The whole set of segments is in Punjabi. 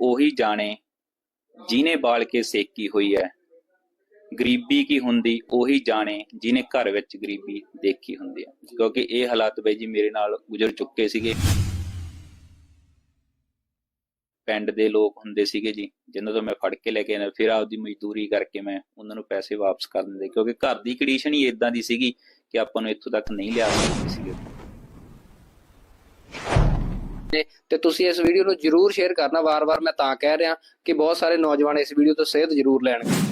ਉਹੀ ਜਾਣੇ ਜਿਹਨੇ ਬਾਲ ਕੇ ਸੇਕੀ ਹੋਈ ਹੈ ਗਰੀਬੀ ਕੀ ਹੁੰਦੀ, ਉਹੀ ਜਾਣੇ ਜਿਹਨੇ ਘਰ ਵਿੱਚ ਗਰੀਬੀ ਦੇਖੀ ਹੁੰਦੀ ਹੈ ਕਿਉਂਕਿ ਇਹ ਹਾਲਾਤ ਬਈ ਜੀ ਮੇਰੇ ਨਾਲ ਗੁਜ਼ਰ ਚੁੱਕੇ ਸੀਗੇ। ਪਿੰਡ ਦੇ ਲੋਕ ਹੁੰਦੇ ਸੀਗੇ ਜੀ, ਜਿਨ੍ਹਾਂ ਤੋਂ ਮੈਂ ਫੜ ਕੇ ਲੈ ਕੇ ਆਇਆ। ਫਿਰ ਆਪਦੀ ਮਜ਼ਦੂਰੀ ਕਰਕੇ ਮੈਂ ਉਹਨਾਂ ਨੂੰ ਪੈਸੇ ਵਾਪਸ ਕਰ ਦਿੰਦੇ। ਕਿਉਂਕਿ ਘਰ ਦੀ ਕੰਡੀਸ਼ਨ ਹੀ ਇਦਾਂ ਦੀ ਸੀਗੀ ਕਿ ਆਪਾਂ ਨੂੰ ਇੱਥੋਂ ਤੱਕ ਨਹੀਂ ਲਿਆ ਸਕਦੇ ਸੀਗੇ। ਤੇ ਤੁਸੀਂ ਇਸ ਵੀਡੀਓ ਨੂੰ ਜਰੂਰ ਸ਼ੇਅਰ ਕਰਨਾ। ਵਾਰ-ਵਾਰ ਮੈਂ ਤਾਂ ਕਹਿ ਰਿਹਾ ਕਿ ਬਹੁਤ ਸਾਰੇ ਨੌਜਵਾਨ ਇਸ ਵੀਡੀਓ ਤੋਂ ਸੇਧ ਜਰੂਰ ਲੈਣਗੇ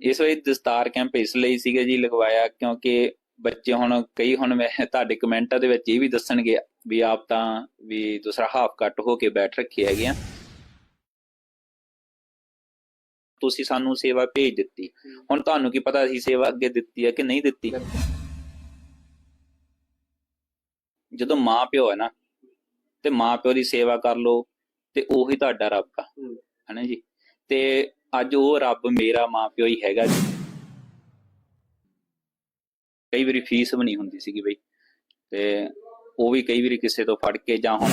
ਇਸ ਵੇਲੇ ਦਸਤਾਰ ਕੈਂਪ ਇਸ ਲਈ ਸੀਗਾ ਜੀ ਲਗਵਾਇਆ ਕਿਉਂਕਿ ਬੱਚੇ ਹੁਣ ਕਈ ਹੁਣ ਮੈਂ ਤੁਹਾਡੇ ਕਮੈਂਟਾਂ ਦੇ ਵਿੱਚ ਇਹ ਵੀ ਦੱਸਣਗੇ ਵੀ ਆਪ ਤਾਂ ਵੀ ਦੂਸਰਾ ਹਾਫ ਕੱਟ ਹੋ ਕੇ ਬੈਠ ਰੱਖੇ ਹੈਗੇ ਆ। ਤੁਸੀਂ ਸਾਨੂੰ ਸੇਵਾ ਭੇਜ ਦਿੱਤੀ। ਹੁਣ ਤੁਹਾਨੂੰ ਕੀ ਪਤਾ ਅਸੀਂ ਸੇਵਾ ਅੱਗੇ ਦਿੱਤੀ ਹੈ ਕਿ ਨਹੀਂ ਦਿੱਤੀ? ਜਦੋਂ ਮਾਂ ਪਿਓ ਹੈ ਨਾ ਤੇ ਮਾਂ ਪਿਓ ਦੀ ਸੇਵਾ ਕਰ ਲੋ ਤੇ ਉਹੀ ਤੁਹਾਡਾ ਰੱਬ ਆ। ਹਨਾ ਜੀ? ਤੇ ਅੱਜ ਉਹ ਰੱਬ ਮੇਰਾ ਮਾਂ ਪਿਓ ਹੀ ਹੈਗਾ ਜੀ। ਕਈ ਵਾਰੀ ਫੀਸ ਵੀ ਨਹੀਂ ਹੁੰਦੀ ਸੀਗੀ ਬਈ। ਤੇ ਉਹ ਵੀ ਕਈ ਵਾਰੀ ਕਿਸੇ ਤੋਂ ਫੜ ਕੇ ਜਾਂ ਹੁਣ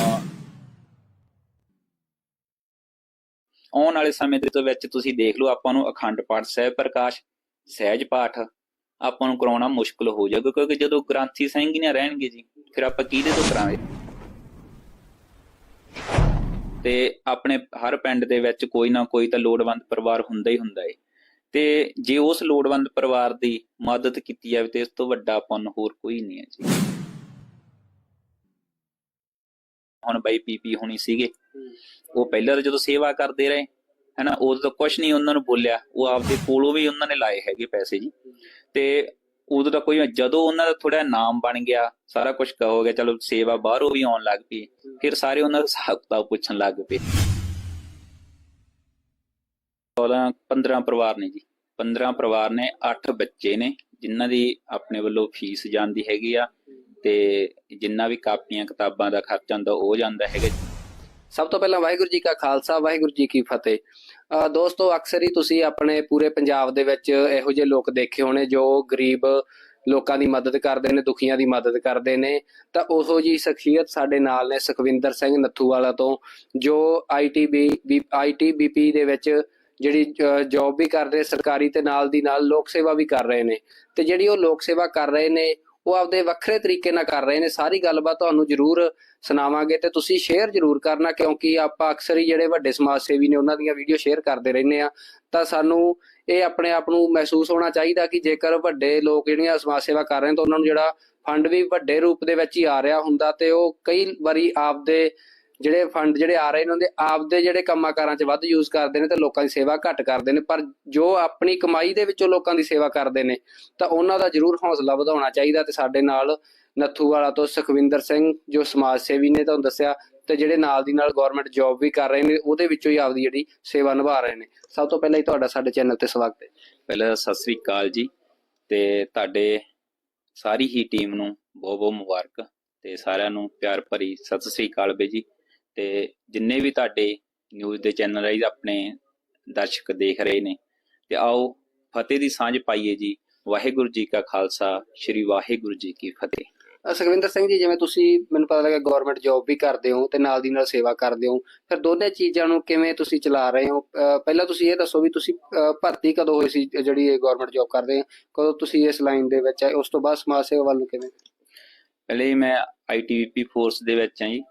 ਆਉਣ ਵਾਲੇ ਸਮੇਂ ਦੇ ਵਿੱਚ ਤੁਸੀਂ ਦੇਖ ਲਓ ਆਪਾਂ ਨੂੰ ਅਖੰਡ ਪਾਠ ਸਹਿਬ ਪ੍ਰਕਾਸ਼ ਸਹਿਜ ਪਾਠ ਆਪਾਂ ਨੂੰ ਕਰਾਉਣਾ ਮੁਸ਼ਕਲ ਹੋ ਜਾਊਗਾ ਕਿਉਂਕਿ ਜਦੋਂ ਗ੍ਰੰਥੀ ਸਿੰਘ ਹੀ ਨਾ ਰਹਿਣਗੇ ਜੀ ਫਿਰ ਆਪਾਂ ਕਿਹਦੇ ਤੋਂ ਕਰਾਂਗੇ? ਤੇ ਆਪਣੇ ਹਰ ਪਿੰਡ ਦੇ ਵਿੱਚ ਕੋਈ ਨਾ ਕੋਈ ਤਾਂ ਲੋੜਵੰਦ ਪਰਿਵਾਰ ਹੁੰਦਾ ਹੀ ਹੁੰਦਾ ਏ। ਤੇ ਜੇ ਉਸ ਲੋੜਵੰਦ ਪਰਿਵਾਰ ਦੀ ਮਦਦ ਕੀਤੀ ਜਾਵੇ ਤੇ ਇਸ ਤੋਂ ਵੱਡਾ ਪੁੰਨ ਹੋਰ ਕੋਈ ਨਹੀਂ ਹੈ ਜੀ। ਹੁਣ ਬਾਈ ਪੀਪੀ ਹੋਣੀ ਸੀਗੇ। ਉਹ ਪਹਿਲਾਂ ਤਾਂ ਜਦੋਂ ਸੇਵਾ ਕਰਦੇ ਰਹੇ, ਹੈਨਾ, ਉਦੋਂ ਤਾਂ ਕੁਝ ਨਹੀਂ ਉਹਨਾਂ ਨੂੰ ਬੋਲਿਆ। ਉਹ ਆਪਦੇ ਕੋਲੋਂ ਵੀ ਉਹਨਾਂ ਨੇ ਲਾਏ ਹੈਗੇ ਪੈਸੇ ਜੀ। ਤੇ ਉਦੋਂ ਤਾਂ ਕੋਈ ਜਦੋਂ ਉਹਨਾਂ ਦਾ ਥੋੜਾ ਨਾਮ ਬਣ ਗਿਆ, ਸਾਰਾ ਕੁਝ ਹੋ ਗਿਆ ਚਲੋ ਸੇਵਾ ਬਾਹਰੋਂ ਵੀ ਆਉਣ ਲੱਗ ਪਈ, ਫਿਰ ਸਾਰੇ ਉਹਨਾਂ ਦਾ ਹਿਸਾਬ ਕਿਤਾਬ ਪੁੱਛਣ ਲੱਗ ਪਏ। 14 15 ਪਰਿਵਾਰ ਨੇ ਜੀ। 15 ਪਰਿਵਾਰ ਨੇ 8 ਬੱਚੇ ਨੇ, ਜਿਨ੍ਹਾਂ ਦੀ ਆਪਣੇ ਵੱਲੋਂ ਫੀਸ ਜਾਂਦੀ ਹੈਗੀ ਆ, ਤੇ ਜਿੰਨਾ ਵੀ ਕਾਪੀਆਂ, ਕਿਤਾਬਾਂ ਦਾ ਖਰਚਾ ਹੁੰਦਾ, ਉਹ ਜਾਂਦਾ ਹੈਗਾ ਸਭ ਤੋਂ ਪਹਿਲਾਂ ਵਾਹਿਗੁਰੂ ਜੀ ਕਾ ਖਾਲਸਾ, ਵਾਹਿਗੁਰੂ ਜੀ ਕੀ ਫਤਿਹ। ਦੋਸਤੋ, ਅਕਸਰ ਹੀ ਤੁਸੀਂ ਆਪਣੇ ਪੂਰੇ ਪੰਜਾਬ ਦੇ ਵਿੱਚ ਇਹੋ ਜਿਹੇ ਲੋਕ ਦੇਖੇ ਹੋਣੇ ਜੋ ਗਰੀਬ ਲੋਕਾਂ ਦੀ ਮਦਦ ਕਰਦੇ ਨੇ, ਦੁਖੀਆਂ ਦੀ ਮਦਦ ਕਰਦੇ ਨੇ। ਤਾਂ ਉਹੋ ਜੀ ਸ਼ਖਸੀਅਤ ਸਾਡੇ ਨਾਲ ਨੇ ਸੁਖਵਿੰਦਰ ਸਿੰਘ ਨੱਥੂਵਾਲਾ ਤੋਂ, ਜੋ ਆਈਟੀਬੀ ਆਈਟੀਬੀਪੀ ਦੇ ਵਿੱਚ ਜਿਹੜੀ ਜੌਬ ਵੀ ਕਰ ਰਹੇ, ਸਰਕਾਰੀ ਤੇ ਨਾਲ ਦੀ ਨਾਲ ਲੋਕ ਸੇਵਾ ਵੀ ਕਰ ਰਹੇ ਨੇ। ਤੇ ਜਿਹੜੀ ਉਹ ਲੋਕ ਸੇਵਾ ਕਰ ਰਹੇ ਨੇ, ਉਹ ਆਪਦੇ ਵੱਖਰੇ ਤਰੀਕੇ ਨਾਲ ਕਰ ਰਹੇ ਨੇ। ਸਾਰੀ ਗੱਲਬਾਤ ਤੁਹਾਨੂੰ ਜ਼ਰੂਰ ਸੁਣਾਵਾਂਗੇ ਤੇ ਤੁਸੀਂ ਸ਼ੇਅਰ ਜ਼ਰੂਰ ਕਰਨਾ, ਕਿਉਂਕਿ ਆਪਾਂ ਅਕਸਰ ਹੀ ਜਿਹੜੇ ਵੱਡੇ ਸਮਾਜ ਸੇਵੀ ਨੇ ਉਹਨਾਂ ਦੀਆਂ ਵੀਡੀਓ ਸ਼ੇਅਰ ਕਰਦੇ ਰਹਿੰਦੇ ਆ ਤਾਂ ਸਾਨੂੰ ਇਹ ਆਪਣੇ ਆਪ ਨੂੰ ਮਹਿਸੂਸ ਹੋਣਾ ਚਾਹੀਦਾ ਕਿ ਜੇਕਰ ਵੱਡੇ ਲੋਕ ਜਿਹੜੀਆਂ ਸਮਾਜ ਸੇਵਾ ਕਰ ਰਹੇ ਨੇ, ਤਾਂ ਉਹਨਾਂ ਨੂੰ ਜਿਹੜਾ ਫੰਡ ਵੀ ਵੱਡੇ ਰੂਪ ਦੇ ਵਿੱਚ ਹੀ ਆ ਰਿਹਾ ਹੁੰਦਾ ਤੇ ਉਹ ਕਈ ਵਾਰੀ ਆਪਦੇ ਜਿਹੜੇ ਫੰਡ ਜਿਹੜੇ ਆ ਰਹੇ ਨੇ, ਉਹਦੇ ਆਪਦੇ ਜਿਹੜੇ ਕੰਮਾਂ-ਕਾਰਾਂ 'ਚ ਵੱਧ ਯੂਜ਼ ਕਰਦੇ ਨੇ ਤੇ ਲੋਕਾਂ ਦੀ ਸੇਵਾ ਘੱਟ ਕਰਦੇ ਨੇ। ਪਰ ਜੋ ਆਪਣੀ ਕਮਾਈ ਦੇ ਵਿੱਚੋਂ ਲੋਕਾਂ ਦੀ ਸੇਵਾ ਕਰਦੇ ਨੇ, ਤਾਂ ਉਹਨਾਂ ਦਾ ਜ਼ਰੂਰ ਹੌਸਲਾ ਵਧਾਉਣਾ ਚਾਹੀਦਾ ਤੇ ਸਾਡੇ ਨਾਲ ਨੱਥੂ ਵਾਲਾ ਤੋਂ ਸੁਖਵਿੰਦਰ ਸਿੰਘ, ਜੋ ਸਮਾਜ ਸੇਵੀ ਨੇ ਤੁਹਾਨੂੰ ਦੱਸਿਆ, ਤੇ ਜਿਹੜੇ ਨਾਲ ਦੀ ਨਾਲ ਗਵਰਨਮੈਂਟ ਜੌਬ ਵੀ ਕਰ ਰਹੇ ਨੇ, ਉਹਦੇ ਵਿੱਚੋਂ ਹੀ ਆਪਦੀ ਜਿਹੜੀ ਸੇਵਾ ਨਿਭਾ ਰਹੇ ਨੇ। ਸਭ ਤੋਂ ਪਹਿਲਾਂ ਹੀ ਤੁਹਾਡਾ ਸਾਡੇ ਚੈਨਲ ਤੇ ਸਵਾਗਤ ਹੈ। ਪਹਿਲਾਂ ਸਤਿ ਸ੍ਰੀ ਅਕਾਲ ਜੀ, ਤੇ ਤੁਹਾਡੇ ਸਾਰੀ ਹੀ ਟੀਮ ਨੂੰ ਬਹੁਤ ਬਹੁਤ ਮੁਬਾਰਕ, ਤੇ ਸਾਰਿਆਂ ਨੂੰ ਪਿਆਰ ਭਰੀ ਸਤਿ ਸ੍ਰੀ ਅਕਾਲ ਬਈ ਜੀ। ਤੇ ਜਿੰਨੇ ਵੀ ਤੁਹਾਡੇ ਨਿਊਜ਼ ਦੇ ਚੈਨਲ ਹੈ ਆਪਣੇ ਦਰਸ਼ਕ ਦੇਖ ਰਹੇ ਨੇ, ਤੇ ਆਓ ਫਤਿਹ ਦੀ ਸਾਂਝ ਪਾਈਏ ਜੀ। ਵਾਹਿਗੁਰੂ ਜੀ ਕਾ ਖਾਲਸਾ, ਸ੍ਰੀ ਵਾਹਿਗੁਰੂ ਜੀ ਕੀ ਫਤਿਹ। ਸੁਖਵਿੰਦਰ ਸਿੰਘ ਜੀ ਜਿਵੇਂ ਤੁਸੀਂ ਮੈਨੂੰ ਪਤਾ ਲੱਗਾ ਗਵਰਨਮੈਂਟ ਜੌਬ ਵੀ ਕਰਦੇ ਹੋ ਤੇ ਨਾਲ ਦੀ ਨਾਲ ਸੇਵਾ ਕਰਦੇ ਹੋ ਫਿਰ ਦੋਨੇ ਚੀਜ਼ਾਂ ਨੂੰ ਕਿਵੇਂ ਤੁਸੀਂ ਚਲਾ ਰਹੇ ਹੋ? ਪਹਿਲਾਂ ਤੁਸੀਂ ਇਹ ਦੱਸੋ ਵੀ ਤੁਸੀਂ ਭਰਤੀ ਕਦੋਂ ਹੋਈ ਸੀ ਜਿਹੜੀ ਇਹ ਗਵਰਨਮੈਂਟ ਜੌਬ ਕਰਦੇ ਹੋ? ਕਦੋਂ ਤੁਸੀਂ ਇਸ ਲਾਈਨ ਦੇ ਵਿੱਚ ਆਏ? ਉਸ ਤੋਂ ਬਾਅਦ ਸਮਾਜ ਸੇਵਾ ਵੱਲ ਨੂੰ ਕਿਵੇਂ? ਪਹਿਲੇ ਮੈਂ ਆਈਟੀਵੀਪੀ ਫੋਰਸ ਦੇ ਵਿੱਚ ਹਾਂ ਜੀ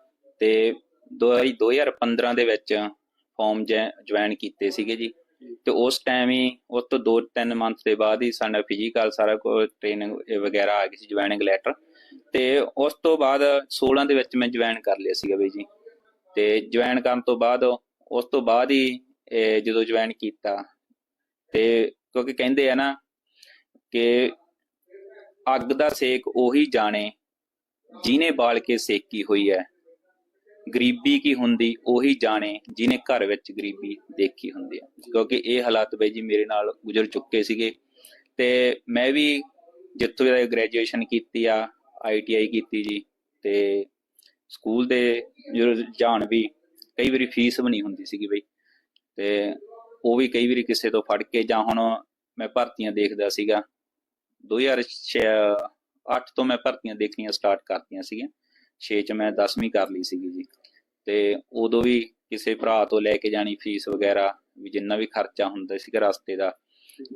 ਤੇ 2015 ਦੇ ਵਿੱਚ ਫਾਰਮ ਜੁਆਇਨ ਕੀਤੇ ਸੀਗੇ ਜੀ। ਤੇ ਉਸ ਟਾਈਮ ਹੀ ਉਸ ਤੋਂ 2-3 ਮੰਥ ਦੇ ਬਾਅਦ ਹੀ ਸਾਡਾ ਫਿਜ਼ੀਕਲ ਸਾਰਾ ਕੁਝ ਟ੍ਰੇਨਿੰਗ ਵਗੈਰਾ ਆ ਗਈ ਸੀ ਜੁਆਇਨਿੰਗ ਲੈਟਰ ਤੇ ਉਸ ਤੋਂ ਬਾਅਦ 16 ਦੇ ਵਿੱਚ ਮੈਂ ਜੁਆਇਨ ਕਰ ਲਿਆ ਸੀਗਾ ਬਈ ਜੀ। ਤੇ ਜੁਆਇਨ ਕਰਨ ਤੋਂ ਬਾਅਦ ਉਸ ਤੋਂ ਬਾਅਦ ਹੀ ਜਦੋਂ ਜੁਆਇਨ ਕੀਤਾ, ਤੇ ਕਿਉਂਕਿ ਕਹਿੰਦੇ ਆ ਨਾ ਕਿ ਅੱਗ ਦਾ ਸੇਕ ਉਹੀ ਜਾਣੇ ਜਿਹਨੇ ਬਾਲ ਕੇ ਸੇਕੀ ਹੋਈ ਹੈ। ਗਰੀਬੀ ਕੀ ਹੁੰਦੀ ਉਹੀ ਜਾਣੇ ਜਿਹਨੇ ਘਰ ਵਿੱਚ ਗਰੀਬੀ ਦੇਖੀ ਹੁੰਦੀ ਹੈ। ਕਿਉਂਕਿ ਇਹ ਹਾਲਾਤ ਬਈ ਜੀ ਮੇਰੇ ਨਾਲ ਗੁਜ਼ਰ ਚੁੱਕੇ ਸੀਗੇ। ਤੇ ਮੈਂ ਵੀ ਜਿੱਥੋਂ ਦਾ ਗ੍ਰੈਜੂਏਸ਼ਨ ਕੀਤੀ ਆ ਆਈਟੀਆਈ ਕੀਤੀ ਜੀ ਤੇ ਸਕੂਲ ਦੇ ਜਾਣ ਵੀ ਕਈ ਵਾਰੀ ਫੀਸ ਵੀ ਨਹੀਂ ਹੁੰਦੀ ਸੀਗੀ ਬਈ ਤੇ ਉਹ ਵੀ ਕਈ ਵਾਰੀ ਕਿਸੇ ਤੋਂ ਫੜ ਕੇ ਜਾਂ ਹੁਣ ਮੈਂ ਭਰਤੀਆਂ ਦੇਖਦਾ ਸੀਗਾ 2008 ਤੋਂ ਮੈਂ ਭਰਤੀਆਂ ਦੇਖਣੀਆਂ ਸਟਾਰਟ ਕਰਤੀਆਂ ਸੀਗੀਆਂ 6 ਚ ਮੈਂ 10ਵੀਂ ਕਰ ਲਈ ਸੀਗੀ ਜੀ। ਤੇ ਉਦੋਂ ਵੀ ਕਿਸੇ ਭਰਾ ਤੋਂ ਲੈ ਕੇ ਜਾਣੀ ਫੀਸ ਵਗੈਰਾ ਵੀ ਜਿੰਨਾ ਵੀ ਖਰਚਾ ਹੁੰਦਾ ਸੀਗਾ ਰਸਤੇ ਦਾ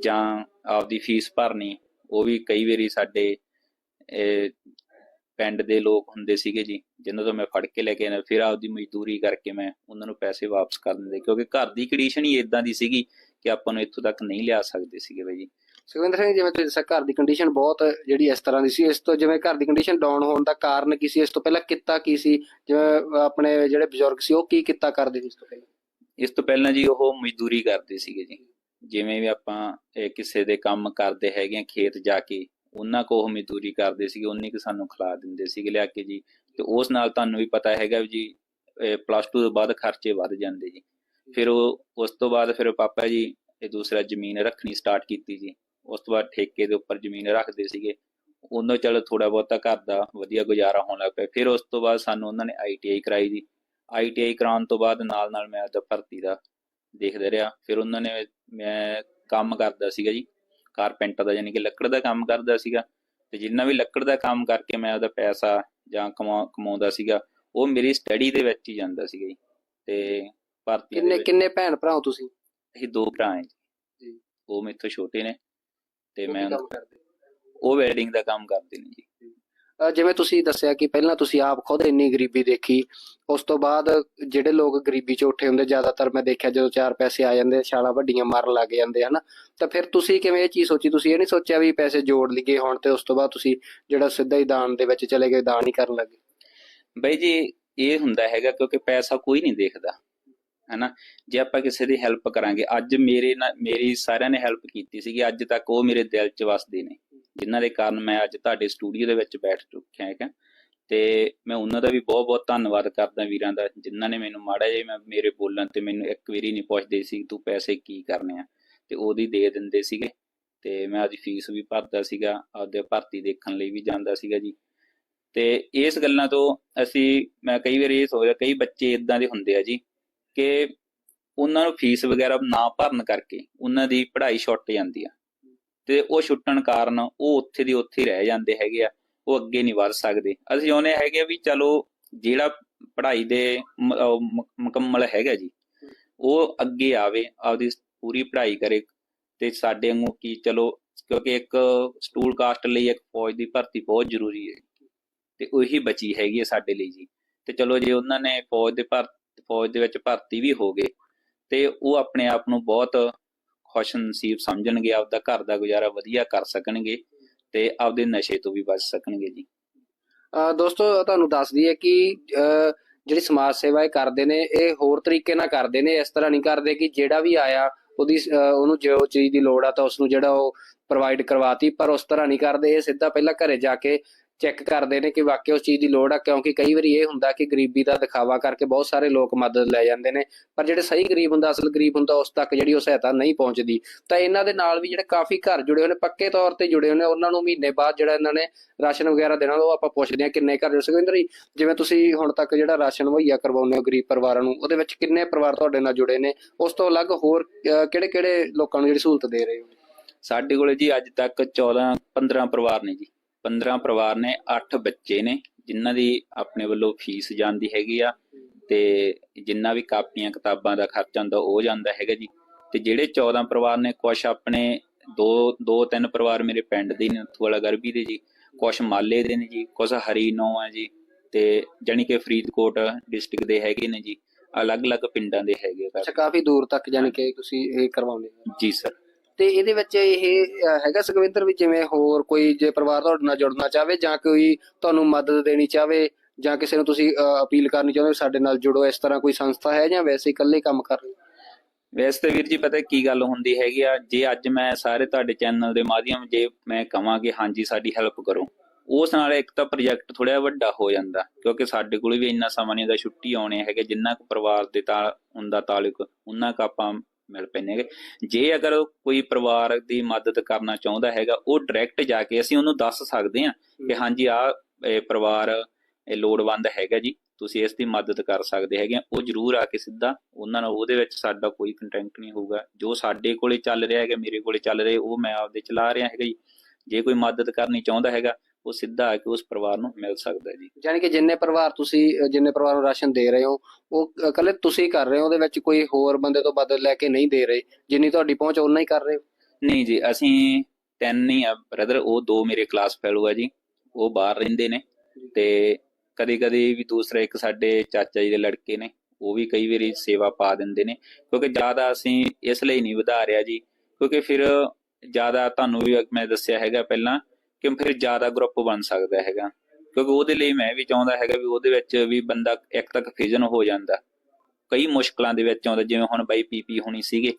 ਜਾਂ ਆਪਦੀ ਫੀਸ ਭਰਨੀ, ਉਹ ਵੀ ਕਈ ਵਾਰੀ ਸਾਡੇ ਪਿੰਡ ਦੇ ਲੋਕ ਹੁੰਦੇ ਸੀਗੇ ਜੀ ਜਿਨ੍ਹਾਂ ਤੋਂ ਮੈਂ ਫੜ ਕੇ ਲੈ ਕੇ ਆਇਆ। ਫਿਰ ਆਪਦੀ ਮਜ਼ਦੂਰੀ ਕਰਕੇ ਮੈਂ ਉਹਨਾਂ ਨੂੰ ਪੈਸੇ ਵਾਪਸ ਕਰ ਦਿੰਦੇ। ਕਿਉਂਕਿ ਘਰ ਦੀ ਕੰਡੀਸ਼ਨ ਹੀ ਇਦਾਂ ਦੀ ਸੀਗੀ ਕਿ ਆਪਾਂ ਨੂੰ ਇੱਥੋਂ ਤੱਕ ਨਹੀਂ ਲਿਆ ਸਕਦੇ ਸੀਗੇ ਬਾਈ ਜੀ। ਸੁਖਵਿੰਦਰ ਸਿੰਘ ਜਿਵੇਂ ਤੁਸੀਂ ਦੱਸਿਆ ਘਰ ਦੀ ਕੰਡੀਸ਼ਨ ਬਹੁਤ ਜਿਹੜੀ ਇਸ ਤਰ੍ਹਾਂ ਦੀ ਸੀ। ਇਸ ਤੋਂ ਜਿਵੇਂ ਘਰ ਦੀ ਕੰਡੀਸ਼ਨ ਡਾਊਨ ਹੋਣ ਦਾ ਕਾਰਨ ਕੀ ਸੀ? ਇਸ ਤੋਂ ਪਹਿਲਾਂ ਕਿੱਤਾ ਕੀ ਸੀ? ਜਿਵੇਂ ਆਪਣੇ ਜਿਹੜੇ ਬਜ਼ੁਰਗ ਸੀ ਉਹ ਕੀ ਕਿੱਤਾ ਕਰਦੇ ਸੀ ਇਸ ਤੋਂ ਪਹਿਲਾਂ? ਇਸ ਤੋਂ ਪਹਿਲਾਂ ਜੀ ਉਹ ਮਜ਼ਦੂਰੀ ਕਰਦੇ ਸੀਗੇ ਜੀ। ਜਿਵੇਂ ਵੀ ਆਪਾਂ ਕਿਸੇ ਦੇ ਕੰਮ ਕਰਦੇ ਹੈਗੇ ਆ ਖੇਤ ਜਾ ਕੇ ਉਹਨਾਂ ਕੋ ਉਹ ਮਜ਼ਦੂਰੀ ਕਰਦੇ ਸੀਗੇ ਉਨੀ ਕੁ ਸਾਨੂੰ ਖਿਲਾ ਦਿੰਦੇ ਸੀਗੇ ਲਿਆ ਕੇ ਜੀ। ਤੇ ਉਸ ਨਾਲ ਤੁਹਾਨੂੰ ਵੀ ਪਤਾ ਹੈਗਾ ਵੀ ਜੀ ਪਲੱਸ 2 ਤੋਂ ਬਾਅਦ ਖਰਚੇ ਵੱਧ ਜਾਂਦੇ ਜੀ। ਫਿਰ ਉਹ, ਉਸ ਤੋਂ ਬਾਅਦ ਫਿਰ ਪਾਪਾ ਜੀ, ਇਹ ਦੂਸਰਾ ਜ਼ਮੀਨ ਰੱਖਣੀ ਸਟਾਰਟ ਕੀਤੀ ਜੀ। ਉਸ ਤੋਂ ਬਾਅਦ ਠੇਕੇ ਦੇ ਉੱਪਰ ਜ਼ਮੀਨ ਰੱਖਦੇ ਸੀਗੇ। ਉਹਨਾਂ ਚਲ ਥੋੜਾ ਬਹੁਤਾ ਘਰ ਦਾ ਵਧੀਆ ਗੁਜ਼ਾਰਾ ਹੋਣ ਲੱਗ ਪਿਆ। ਫਿਰ ਉਸ ਤੋਂ ਬਾਅਦ ਸਾਨੂੰ ਉਹਨਾਂ ਨੇ ਆਈਟੀਆਈ ਕਰਾਈ ਜੀ। ਆਈਟੀਆਈ ਕਰਾਉਣ ਤੋਂ ਬਾਅਦ ਨਾਲ ਨਾਲ ਮੈਂ ਉਹਦਾ ਭਰਤੀ ਦਾ ਦੇਖਦਾ ਰਿਹਾ। ਫਿਰ ਉਹਨਾਂ ਨੇ ਮੈਂ ਕੰਮ ਕਰਦਾ ਸੀਗਾ ਜੀ। ਕਾਰਪੈਂਟਰ ਦਾ ਯਾਨੀ ਕਿ ਲੱਕੜ ਦਾ ਕੰਮ ਕਰਦਾ ਸੀਗਾ ਤੇ ਜਿੰਨਾ ਵੀ ਲੱਕੜ ਦਾ ਕੰਮ ਕਰਕੇ ਮੈਂ ਉਹਦਾ ਪੈਸਾ ਜਾਂ ਕਮਾ- ਕਮਾਉਂਦਾ ਸੀਗਾ ਉਹ ਮੇਰੀ ਸਟੱਡੀ ਦੇ ਵਿੱਚ ਹੀ ਜਾਂਦਾ ਸੀਗਾ ਜੀ ਤੇ ਭਰਤੀ ਕਿੰਨੇ ਕਿੰਨੇ ਭੈਣ ਭਰਾ ਹੋ ਤੁਸੀਂ? ਅਸੀਂ ਦੋ ਭਰਾ ਹਾਂ ਜੀ। ਉਹ ਮੇਰੇ ਤੋਂ ਛੋਟੇ ਨੇ ਤੇ ਮੈਂ ਉਹ ਵੈਲਡਿੰਗ ਦਾ ਕੰਮ ਕਰਦੇ ਨੇ ਜੀ। ਜਿਵੇਂ ਤੁਸੀਂ ਦੱਸਿਆ ਕਿ ਪਹਿਲਾਂ ਤੁਸੀਂ ਆਪ ਖੁਦ ਇੰਨੀ ਗਰੀਬੀ ਦੇਖੀ, ਉਸ ਤੋਂ ਬਾਅਦ ਜਿਹੜੇ ਲੋਕ ਗਰੀਬੀ ਚ ਉੱਠੇ ਹੁੰਦੇ, ਜ਼ਿਆਦਾਤਰ ਮੈਂ ਦੇਖਿਆ ਜਦੋਂ ਚਾਰ ਪੈਸੇ ਆ ਜਾਂਦੇ, ਛਾਲਾਂ ਵੱਡੀਆਂ ਮਾਰਨ ਲੱਗ ਜਾਂਦੇ, ਹਨਾ? ਤਾਂ ਫਿਰ ਤੁਸੀਂ ਕਿਵੇਂ ਇਹ ਚੀਜ਼ ਸੋਚੀ? ਤੁਸੀਂ ਇਹ ਨਹੀਂ ਸੋਚਿਆ ਵੀ ਪੈਸੇ ਜੋੜ ਲਈਏ ਹੁਣ ਤੇ ਉਸ ਤੋਂ ਬਾਅਦ ਤੁਸੀਂ ਜਿਹੜਾ ਸਿੱਧਾ ਹੀ ਦਾਨ ਦੇ ਵਿੱਚ ਚਲੇ ਗਏ, ਦਾਨ ਹੀ ਕਰਨ ਲੱਗੇ? ਬਈ ਜੀ, ਇਹ ਹੁੰਦਾ ਹੈਗਾ ਕਿਉਂਕਿ ਪੈਸਾ ਕੋਈ ਨਹੀਂ ਦੇਖਦਾ, ਹੈਨਾ? ਜੇ ਆਪਾਂ ਕਿਸੇ ਦੀ ਹੈਲਪ ਕਰਾਂਗੇ, ਅੱਜ ਮੇਰੇ ਨਾਲ ਮੇਰੀ ਸਾਰਿਆਂ ਨੇ ਹੈਲਪ ਕੀਤੀ ਸੀਗੀ, ਅੱਜ ਤੱਕ ਉਹ ਮੇਰੇ ਦਿਲ 'ਚ ਵਸਦੇ ਨੇ। ਜਿਨ੍ਹਾਂ ਦੇ ਕਾਰਨ ਮੈਂ ਅੱਜ ਤੁਹਾਡੇ ਸਟੂਡੀਓ ਦੇ ਵਿੱਚ ਬੈਠ ਚੁੱਕਿਆ ਹੈਗਾ। ਤੇ ਮੈਂ ਉਹਨਾਂ ਦਾ ਵੀ ਬਹੁਤ ਬਹੁਤ ਧੰਨਵਾਦ ਕਰਦਾ ਵੀਰਾਂ ਦਾ, ਜਿਨ੍ਹਾਂ ਨੇ ਮੈਨੂੰ ਮਾੜਾ ਜਿਹਾ ਮੈਂ ਮੇਰੇ ਬੋਲਣ ਤੇ ਮੈਨੂੰ ਇੱਕ ਵਾਰੀ ਨਹੀਂ ਪੁੱਛਦੇ ਸੀ ਤੂੰ ਪੈਸੇ ਕੀ ਕਰਨੇ ਆ। ਤੇ ਉਹਦੀ ਦੇ ਦਿੰਦੇ ਸੀਗੇ। ਤੇ ਮੈਂ ਆਪਦੀ ਫੀਸ ਵੀ ਭਰਦਾ ਸੀਗਾ, ਆਪਦੇ ਭਰਤੀ ਦੇਖਣ ਲਈ ਵੀ ਜਾਂਦਾ ਸੀਗਾ ਜੀ। ਤੇ ਇਸ ਗੱਲਾਂ ਤੋਂ ਅਸੀਂ, ਮੈਂ ਕਈ ਵਾਰੀ ਇਹ ਸੋਚਦਾ, ਕਈ ਬੱਚੇ ਇਦਾਂ ਦੇ ਹੁੰਦੇ ਆ ਜੀ ਕਿ ਉਹਨਾਂ ਨੂੰ ਫੀਸ ਵਗੈਰਾ ਨਾ ਭਰਨ ਕਰਕੇ ਉਹਨਾਂ ਦੀ ਪੜ੍ਹਾਈ ਛੁੱਟ ਜਾਂਦੀ ਆ। ਤੇ ਉਹ ਛੁੱਟਣ ਕਾਰਨ ਉਹ ਉੱਥੇ ਦੀ ਉੱਥੇ ਰਹਿ ਜਾਂਦੇ ਹੈਗੇ ਆ, ਉਹ ਅੱਗੇ ਨਹੀਂ ਵੱਧ ਸਕਦੇ। ਅਸੀਂ ਚਾਹੁੰਦੇ ਹੈਗੇ ਆ ਵੀ ਚਲੋ ਜਿਹੜਾ ਪੜ੍ਹਾਈ ਦੇ ਮੁਕੰਮਲ ਹੈਗਾ ਜੀ, ਉਹ ਅੱਗੇ ਆਵੇ, ਆਪਦੀ ਪੂਰੀ ਪੜ੍ਹਾਈ ਕਰੇ ਤੇ ਸਾਡੇ ਵਾਂਗੂ ਕੀ ਚਲੋ ਕਿਉਂਕਿ ਇੱਕ ਸਟੂਲ ਕਾਸਟ ਲਈ ਇੱਕ ਫੌਜ ਦੀ ਭਰਤੀ ਬਹੁਤ ਜ਼ਰੂਰੀ ਹੈ ਤੇ ਉਹੀ ਬਚੀ ਹੈਗੀ ਹੈ ਸਾਡੇ ਲਈ ਜੀ। ਤੇ ਚਲੋ ਜੇ ਉਹਨਾਂ ਨੇ ਫੌਜ ਦੇ ਭਰ, ਫੌਜ ਦੇ ਵਿੱਚ ਭਰਤੀ ਵੀ ਹੋ ਗਏ ਤੇ ਉਹ ਆਪਣੇ ਆਪ ਨੂੰ ਬਹੁਤ ਖੁਸ਼ ਨਸੀਬ ਸਮਝਣਗੇ, ਆਪਦਾ ਘਰ ਦਾ ਗੁਜ਼ਾਰਾ ਵਧੀਆ ਕਰ ਸਕਣਗੇ ਤੇ ਆਪਦੇ ਨਸ਼ੇ ਤੋਂ ਵੀ ਬਚ ਸਕਣਗੇ ਜੀ। ਦੋਸਤੋ ਤੁਹਾਨੂੰ ਦੱਸ ਦਈਏ ਕਿ ਅਹ ਜਿਹੜੀ ਸਮਾਜ ਸੇਵਾ ਇਹ ਕਰਦੇ ਨੇ, ਇਹ ਹੋਰ ਤਰੀਕੇ ਨਾਲ ਕਰਦੇ ਨੇ, ਇਸ ਤਰ੍ਹਾਂ ਨਹੀਂ ਕਰਦੇ ਕਿ ਜਿਹੜਾ ਵੀ ਆਇਆ, ਉਹਦੀ ਉਹਨੂੰ ਜੋ ਚੀਜ਼ ਦੀ ਲੋੜ ਆ ਤਾਂ ਉਸ ਨੂੰ ਜਿਹੜਾ ਉਹ ਪ੍ਰੋਵਾਈਡ ਕਰਵਾਤੀ, ਪਰ ਉਸ ਤਰ੍ਹਾਂ ਨਹੀਂ ਕਰਦੇ, ਇਹ ਸਿੱਧਾ ਪਹਿਲਾਂ ਘਰੇ ਜਾ ਕੇ ਚੈੱਕ ਕਰਦੇ ਨੇ ਕਿ ਵਾਕਿਆ ਉਸ ਚੀਜ਼ ਦੀ ਲੋੜ ਆ, ਕਿਉਂਕਿ ਕਈ ਵਾਰੀ ਇਹ ਹੁੰਦਾ ਕਿ ਗਰੀਬੀ ਦਾ ਦਿਖਾਵਾ ਕਰਕੇ ਬਹੁਤ ਸਾਰੇ ਲੋਕ ਮਦਦ ਲੈ ਜਾਂਦੇ ਨੇ, ਪਰ ਜਿਹੜੇ ਸਹੀ ਗਰੀਬ ਹੁੰਦਾ, ਅਸਲ ਗਰੀਬ ਹੁੰਦਾ, ਉਸ ਤੱਕ ਜਿਹੜੀ ਉਹ ਸਹਾਇਤਾ ਨਹੀਂ ਪਹੁੰਚਦੀ। ਤਾਂ ਇਹਨਾਂ ਦੇ ਨਾਲ ਵੀ ਜਿਹੜੇ ਕਾਫੀ ਘਰ ਜੁੜੇ ਹੋਏ ਨੇ, ਪੱਕੇ ਤੌਰ ਤੇ ਜੁੜੇ ਹੋਏ ਨੇ, ਉਹਨਾਂ ਨੂੰ ਮਹੀਨੇ ਬਾਅਦ ਜਿਹੜਾ ਇਹਨਾਂ ਨੇ ਰਾਸ਼ਨ ਵਗੈਰਾ ਦੇਣਾ, ਉਹ ਆਪਾਂ ਪੁੱਛਦੇ ਹਾਂ ਕਿੰਨੇ ਘਰ ਜੁੜ ਸੁਖਵਿੰਦਰ ਜੀ, ਜਿਵੇਂ ਤੁਸੀਂ ਹੁਣ ਤੱਕ ਜਿਹੜਾ ਰਾਸ਼ਨ ਮੁਹੱਈਆ ਕਰਵਾਉਂਦੇ ਹੋ ਗਰੀਬ ਪਰਿਵਾਰਾਂ ਨੂੰ, ਉਹਦੇ ਵਿੱਚ ਕਿੰਨੇ ਪਰਿਵਾਰ ਤੁਹਾਡੇ ਨਾਲ ਜੁੜੇ ਨੇ? ਉਸ ਤੋਂ ਅਲੱਗ ਹੋਰ ਕਿਹੜੇ ਕਿਹੜੇ ਲੋਕਾਂ ਨੂੰ ਜਿਹੜੀ ਸਹੂਲਤ ਦੇ ਰਹੇ ਹੋ? ਸਾਡੇ ਕੋਲੇ ਜੀ ਅੱਜ ਤੱਕ 14 15 ਪਰਿਵਾਰ ਨੇ ਜੀ। 15 ਪਰਿਵਾਰ ਨੇ 8 ਬੱਚੇ ਨੇ ਜਿਨ੍ਹਾਂ ਦੀ ਆਪਣੇ ਵੱਲੋਂ ਫੀਸ ਜਾਂਦੀ ਹੈਗੀ ਆ ਤੇ ਜਿੰਨਾ ਵੀ ਕਾਪੀਆਂ ਕਿਤਾਬਾਂ ਦਾ ਖਰਚਾ ਹੁੰਦਾ ਉਹ ਜਾਂਦਾ ਹੈਗਾ ਜੀ। ਤੇ ਜਿਹੜੇ 14 ਪਰਿਵਾਰ ਨੇ ਕੁਝ ਆਪਣੇ ਦੋ ਦੋ ਤਿੰਨ ਪਰਿਵਾਰ ਮੇਰੇ ਪਿੰਡ ਦੇ ਨੇ ਥੋੜਾ ਗਰਬੀ ਦੇ ਜੀ ਕੁਝ ਮਾਲੇ ਦੇ ਨੇ ਜੀ ਕੁਝ ਹਰੀ ਨੌ ਆ ਜੀ ਤੇ ਜਾਣੀ ਕਿ ਫਰੀਦਕੋਟ ਡਿਸਟ੍ਰਿਕਟ ਦੇ ਹੈਗੇ ਨੇ ਜੀ ਅਲੱਗ-ਅਲੱਗ ਪਿੰਡਾਂ ਦੇ ਹੈਗੇ ਅੱਛਾ ਕਾਫੀ ਦੂਰ ਤੱਕ ਜਾਣੀ ਕਿ ਤੁਸੀਂ ਇਹ ਕਰਵਾਉਂਦੇ ਹੋ। ਜੀ ਸਰ। ਤੇ ਇਹਦੇ ਵਿੱਚ ਇਹ ਹੈਗਾ ਸੁਖਵਿੰਦਰ ਵੀ ਜਿਵੇਂ ਹੋਰ ਕੋਈ ਜੇ ਪਰਿਵਾਰ ਤੁਹਾਡੇ ਨਾਲ ਜੁੜਨਾ ਚਾਹਵੇ ਜਾਂ ਕੋਈ ਤੁਹਾਨੂੰ ਮਦਦ ਦੇਣੀ ਚਾਹਵੇ ਜਾਂ ਕਿਸੇ ਨੂੰ ਤੁਸੀਂ ਅਪੀਲ ਕਰਨੀ ਚਾਹੁੰਦੇ ਹੋ ਸਾਡੇ ਨਾਲ ਜੁੜੋ, ਇਸ ਤਰ੍ਹਾਂ ਕੋਈ ਸੰਸਥਾ ਹੈ ਜਾਂ ਵੈਸੇ ਇਕੱਲੇ ਕੰਮ ਕਰ ਰਹੇ ਵੈਸੇ ਤਾਂ ਵੀਰ ਜੀ ਪਤਾ ਕੀ ਗੱਲ ਹੁੰਦੀ ਹੈਗੀ ਆ, ਜੇ ਅੱਜ ਮੈਂ ਸਾਰੇ ਤੁਹਾਡੇ ਚੈਨਲ ਦੇ ਮਾਧਿਅਮ, ਜੇ ਮੈਂ ਕਹਾਂ ਕਿ ਹਾਂਜੀ ਸਾਡੀ ਹੈਲਪ ਕਰੋ, ਉਸ ਨਾਲ ਇੱਕ ਤਾਂ ਪ੍ਰੋਜੈਕਟ ਥੋੜਾ ਵੱਡਾ ਹੋ ਜਾਂਦਾ, ਕਿਉਂਕਿ ਸਾਡੇ ਕੋਲ ਵੀ ਇੰਨਾ ਸਮਾਂ ਨਹੀਂ ਹੁੰਦਾ, ਛੁੱਟੀ ਆਉਣੇ ਹੈਗੇ, ਜਿੰਨਾ ਕੁ ਪਰਿਵਾਰ ਦੇ ਤਾਂ, ਹੁੰਦਾ ਤਾਲੁਕ, ਉਹਨਾਂ ਕੁ ਆਪਾਂ ਮਿਲ ਹੈਗੇ ਜੇ ਅਗਰ ਕੋਈ ਪਰਿਵਾਰ ਦੀ ਮਦਦ ਕਰਨਾ ਚਾਹੁੰਦਾ ਹੈਗਾ ਉਹ ਡਾਇਰੈਕਟ ਜਾ ਕੇ ਅਸੀਂ ਉਹਨੂੰ ਦੱਸ ਸਕਦੇ ਹਾਂ ਕਿ ਹਾਂਜੀ ਆ ਪਰਿਵਾਰ ਇਹ ਲੋੜਵੰਦ ਹੈਗਾ ਜੀ ਤੁਸੀਂ ਇਸ ਦੀ ਮਦਦ ਕਰ ਸਕਦੇ ਹੈਗੇ। ਉਹ ਜਰੂਰ ਆ ਕੇ ਸਿੱਧਾ ਉਹਨਾਂ ਨਾਲ ਉਹਦੇ ਵਿੱਚ ਸਾਡਾ ਕੋਈ ਕੰਟੈਂਟ ਨਹੀਂ ਹੋਊਗਾ। ਜੋ ਸਾਡੇ ਕੋਲੇ ਚੱਲ ਰਿਹਾ ਹੈਗਾ ਮੇਰੇ ਕੋਲੇ ਚੱਲ ਰਿਹਾ ਉਹ ਮੈਂ ਆਪਦੇ ਚਲਾ ਰਿਹਾ ਹੈਗਾ ਜੀ। ਜੇ ਕੋਈ ਮਦਦ ਕਰਨੀ ਚਾਹੁੰਦਾ ਹੈਗਾ ਉਹ ਸਿੱਧਾ ਆ ਕੇ ਉਸ ਪਰਿਵਾਰ ਨੂੰ ਮਿਲ ਸਕਦਾ ਹੈ ਜੀ। ਯਾਨੀ ਕਿ ਜਿੰਨੇ ਪਰਿਵਾਰ ਤੁਸੀਂ ਜਿੰਨੇ ਪਰਿਵਾਰ ਨੂੰ ਰਾਸ਼ਨ ਦੇ ਰਹੇ ਹੋ ਉਹ ਇਕੱਲੇ ਤੁਸੀਂ ਕਰ ਰਹੇ ਹੋ ਉਹਦੇ ਵਿੱਚ ਕੋਈ ਹੋਰ ਬੰਦੇ ਤੋਂ ਬਦਲ ਲੈ ਕੇ ਨਹੀਂ ਦੇ ਰਹੇ ਜਿੰਨੀ ਤੁਹਾਡੀ ਪਹੁੰਚ ਉਹਨਾਂ ਹੀ ਕਰ ਰਹੇ ਹੋ? ਨਹੀਂ ਜੀ ਅਸੀਂ ਤਿੰਨ ਹੀ ਆ ਬ੍ਰਦਰ ਉਹ ਦੋ ਮੇਰੇ ਕਲਾਸ ਫੈਲੋ ਆ ਜੀ ਉਹ ਬਾਹਰ ਰਹਿੰਦੇ ਨੇ ਤੇ ਕਦੇ ਕਦੇ ਵੀ ਦੂਸਰਾ ਇੱਕ ਸਾਡੇ ਚਾਚਾ ਜੀ ਦੇ ਲੜਕੇ ਨੇ ਉਹ ਵੀ ਕਈ ਵਾਰੀ ਸੇਵਾ ਪਾ ਦਿੰਦੇ ਨੇ ਕਿਉਂਕਿ ਜ਼ਿਆਦਾ ਅਸੀਂ ਇਸ ਲਈ ਨਹੀਂ ਵਧਾ ਰਿਹਾ ਜੀ ਕਿਉਂਕਿ ਫਿਰ ਜ਼ਿਆਦਾ ਤੁਹਾਨੂੰ ਵੀ ਮੈਂ ਦੱਸਿਆ ਹੈਗਾ ਪਹਿਲਾਂ ਕਿ ਫਿਰ ਜ਼ਿਆਦਾ ਗਰੁੱਪ ਬਣ ਸਕਦਾ ਹੈਗਾ? ਕਿਉਂਕਿ ਉਹਦੇ ਲਈ ਮੈਂ ਵੀ ਚਾਹੁੰਦਾ ਹੈਗਾ ਵੀ ਉਹਦੇ ਵਿੱਚ ਵੀ ਬੰਦਾ ਇੱਕ ਤੱਕ ਫਿਜਨ ਹੋ ਜਾਂਦਾ। ਕਈ ਮੁਸ਼ਕਲਾਂ ਦੇ ਵਿੱਚ ਆਉਂਦਾ ਜਿਵੇਂ ਹੁਣ ਬਾਈ ਪੀਪੀ ਹੋਣੀ ਸੀਗੇ।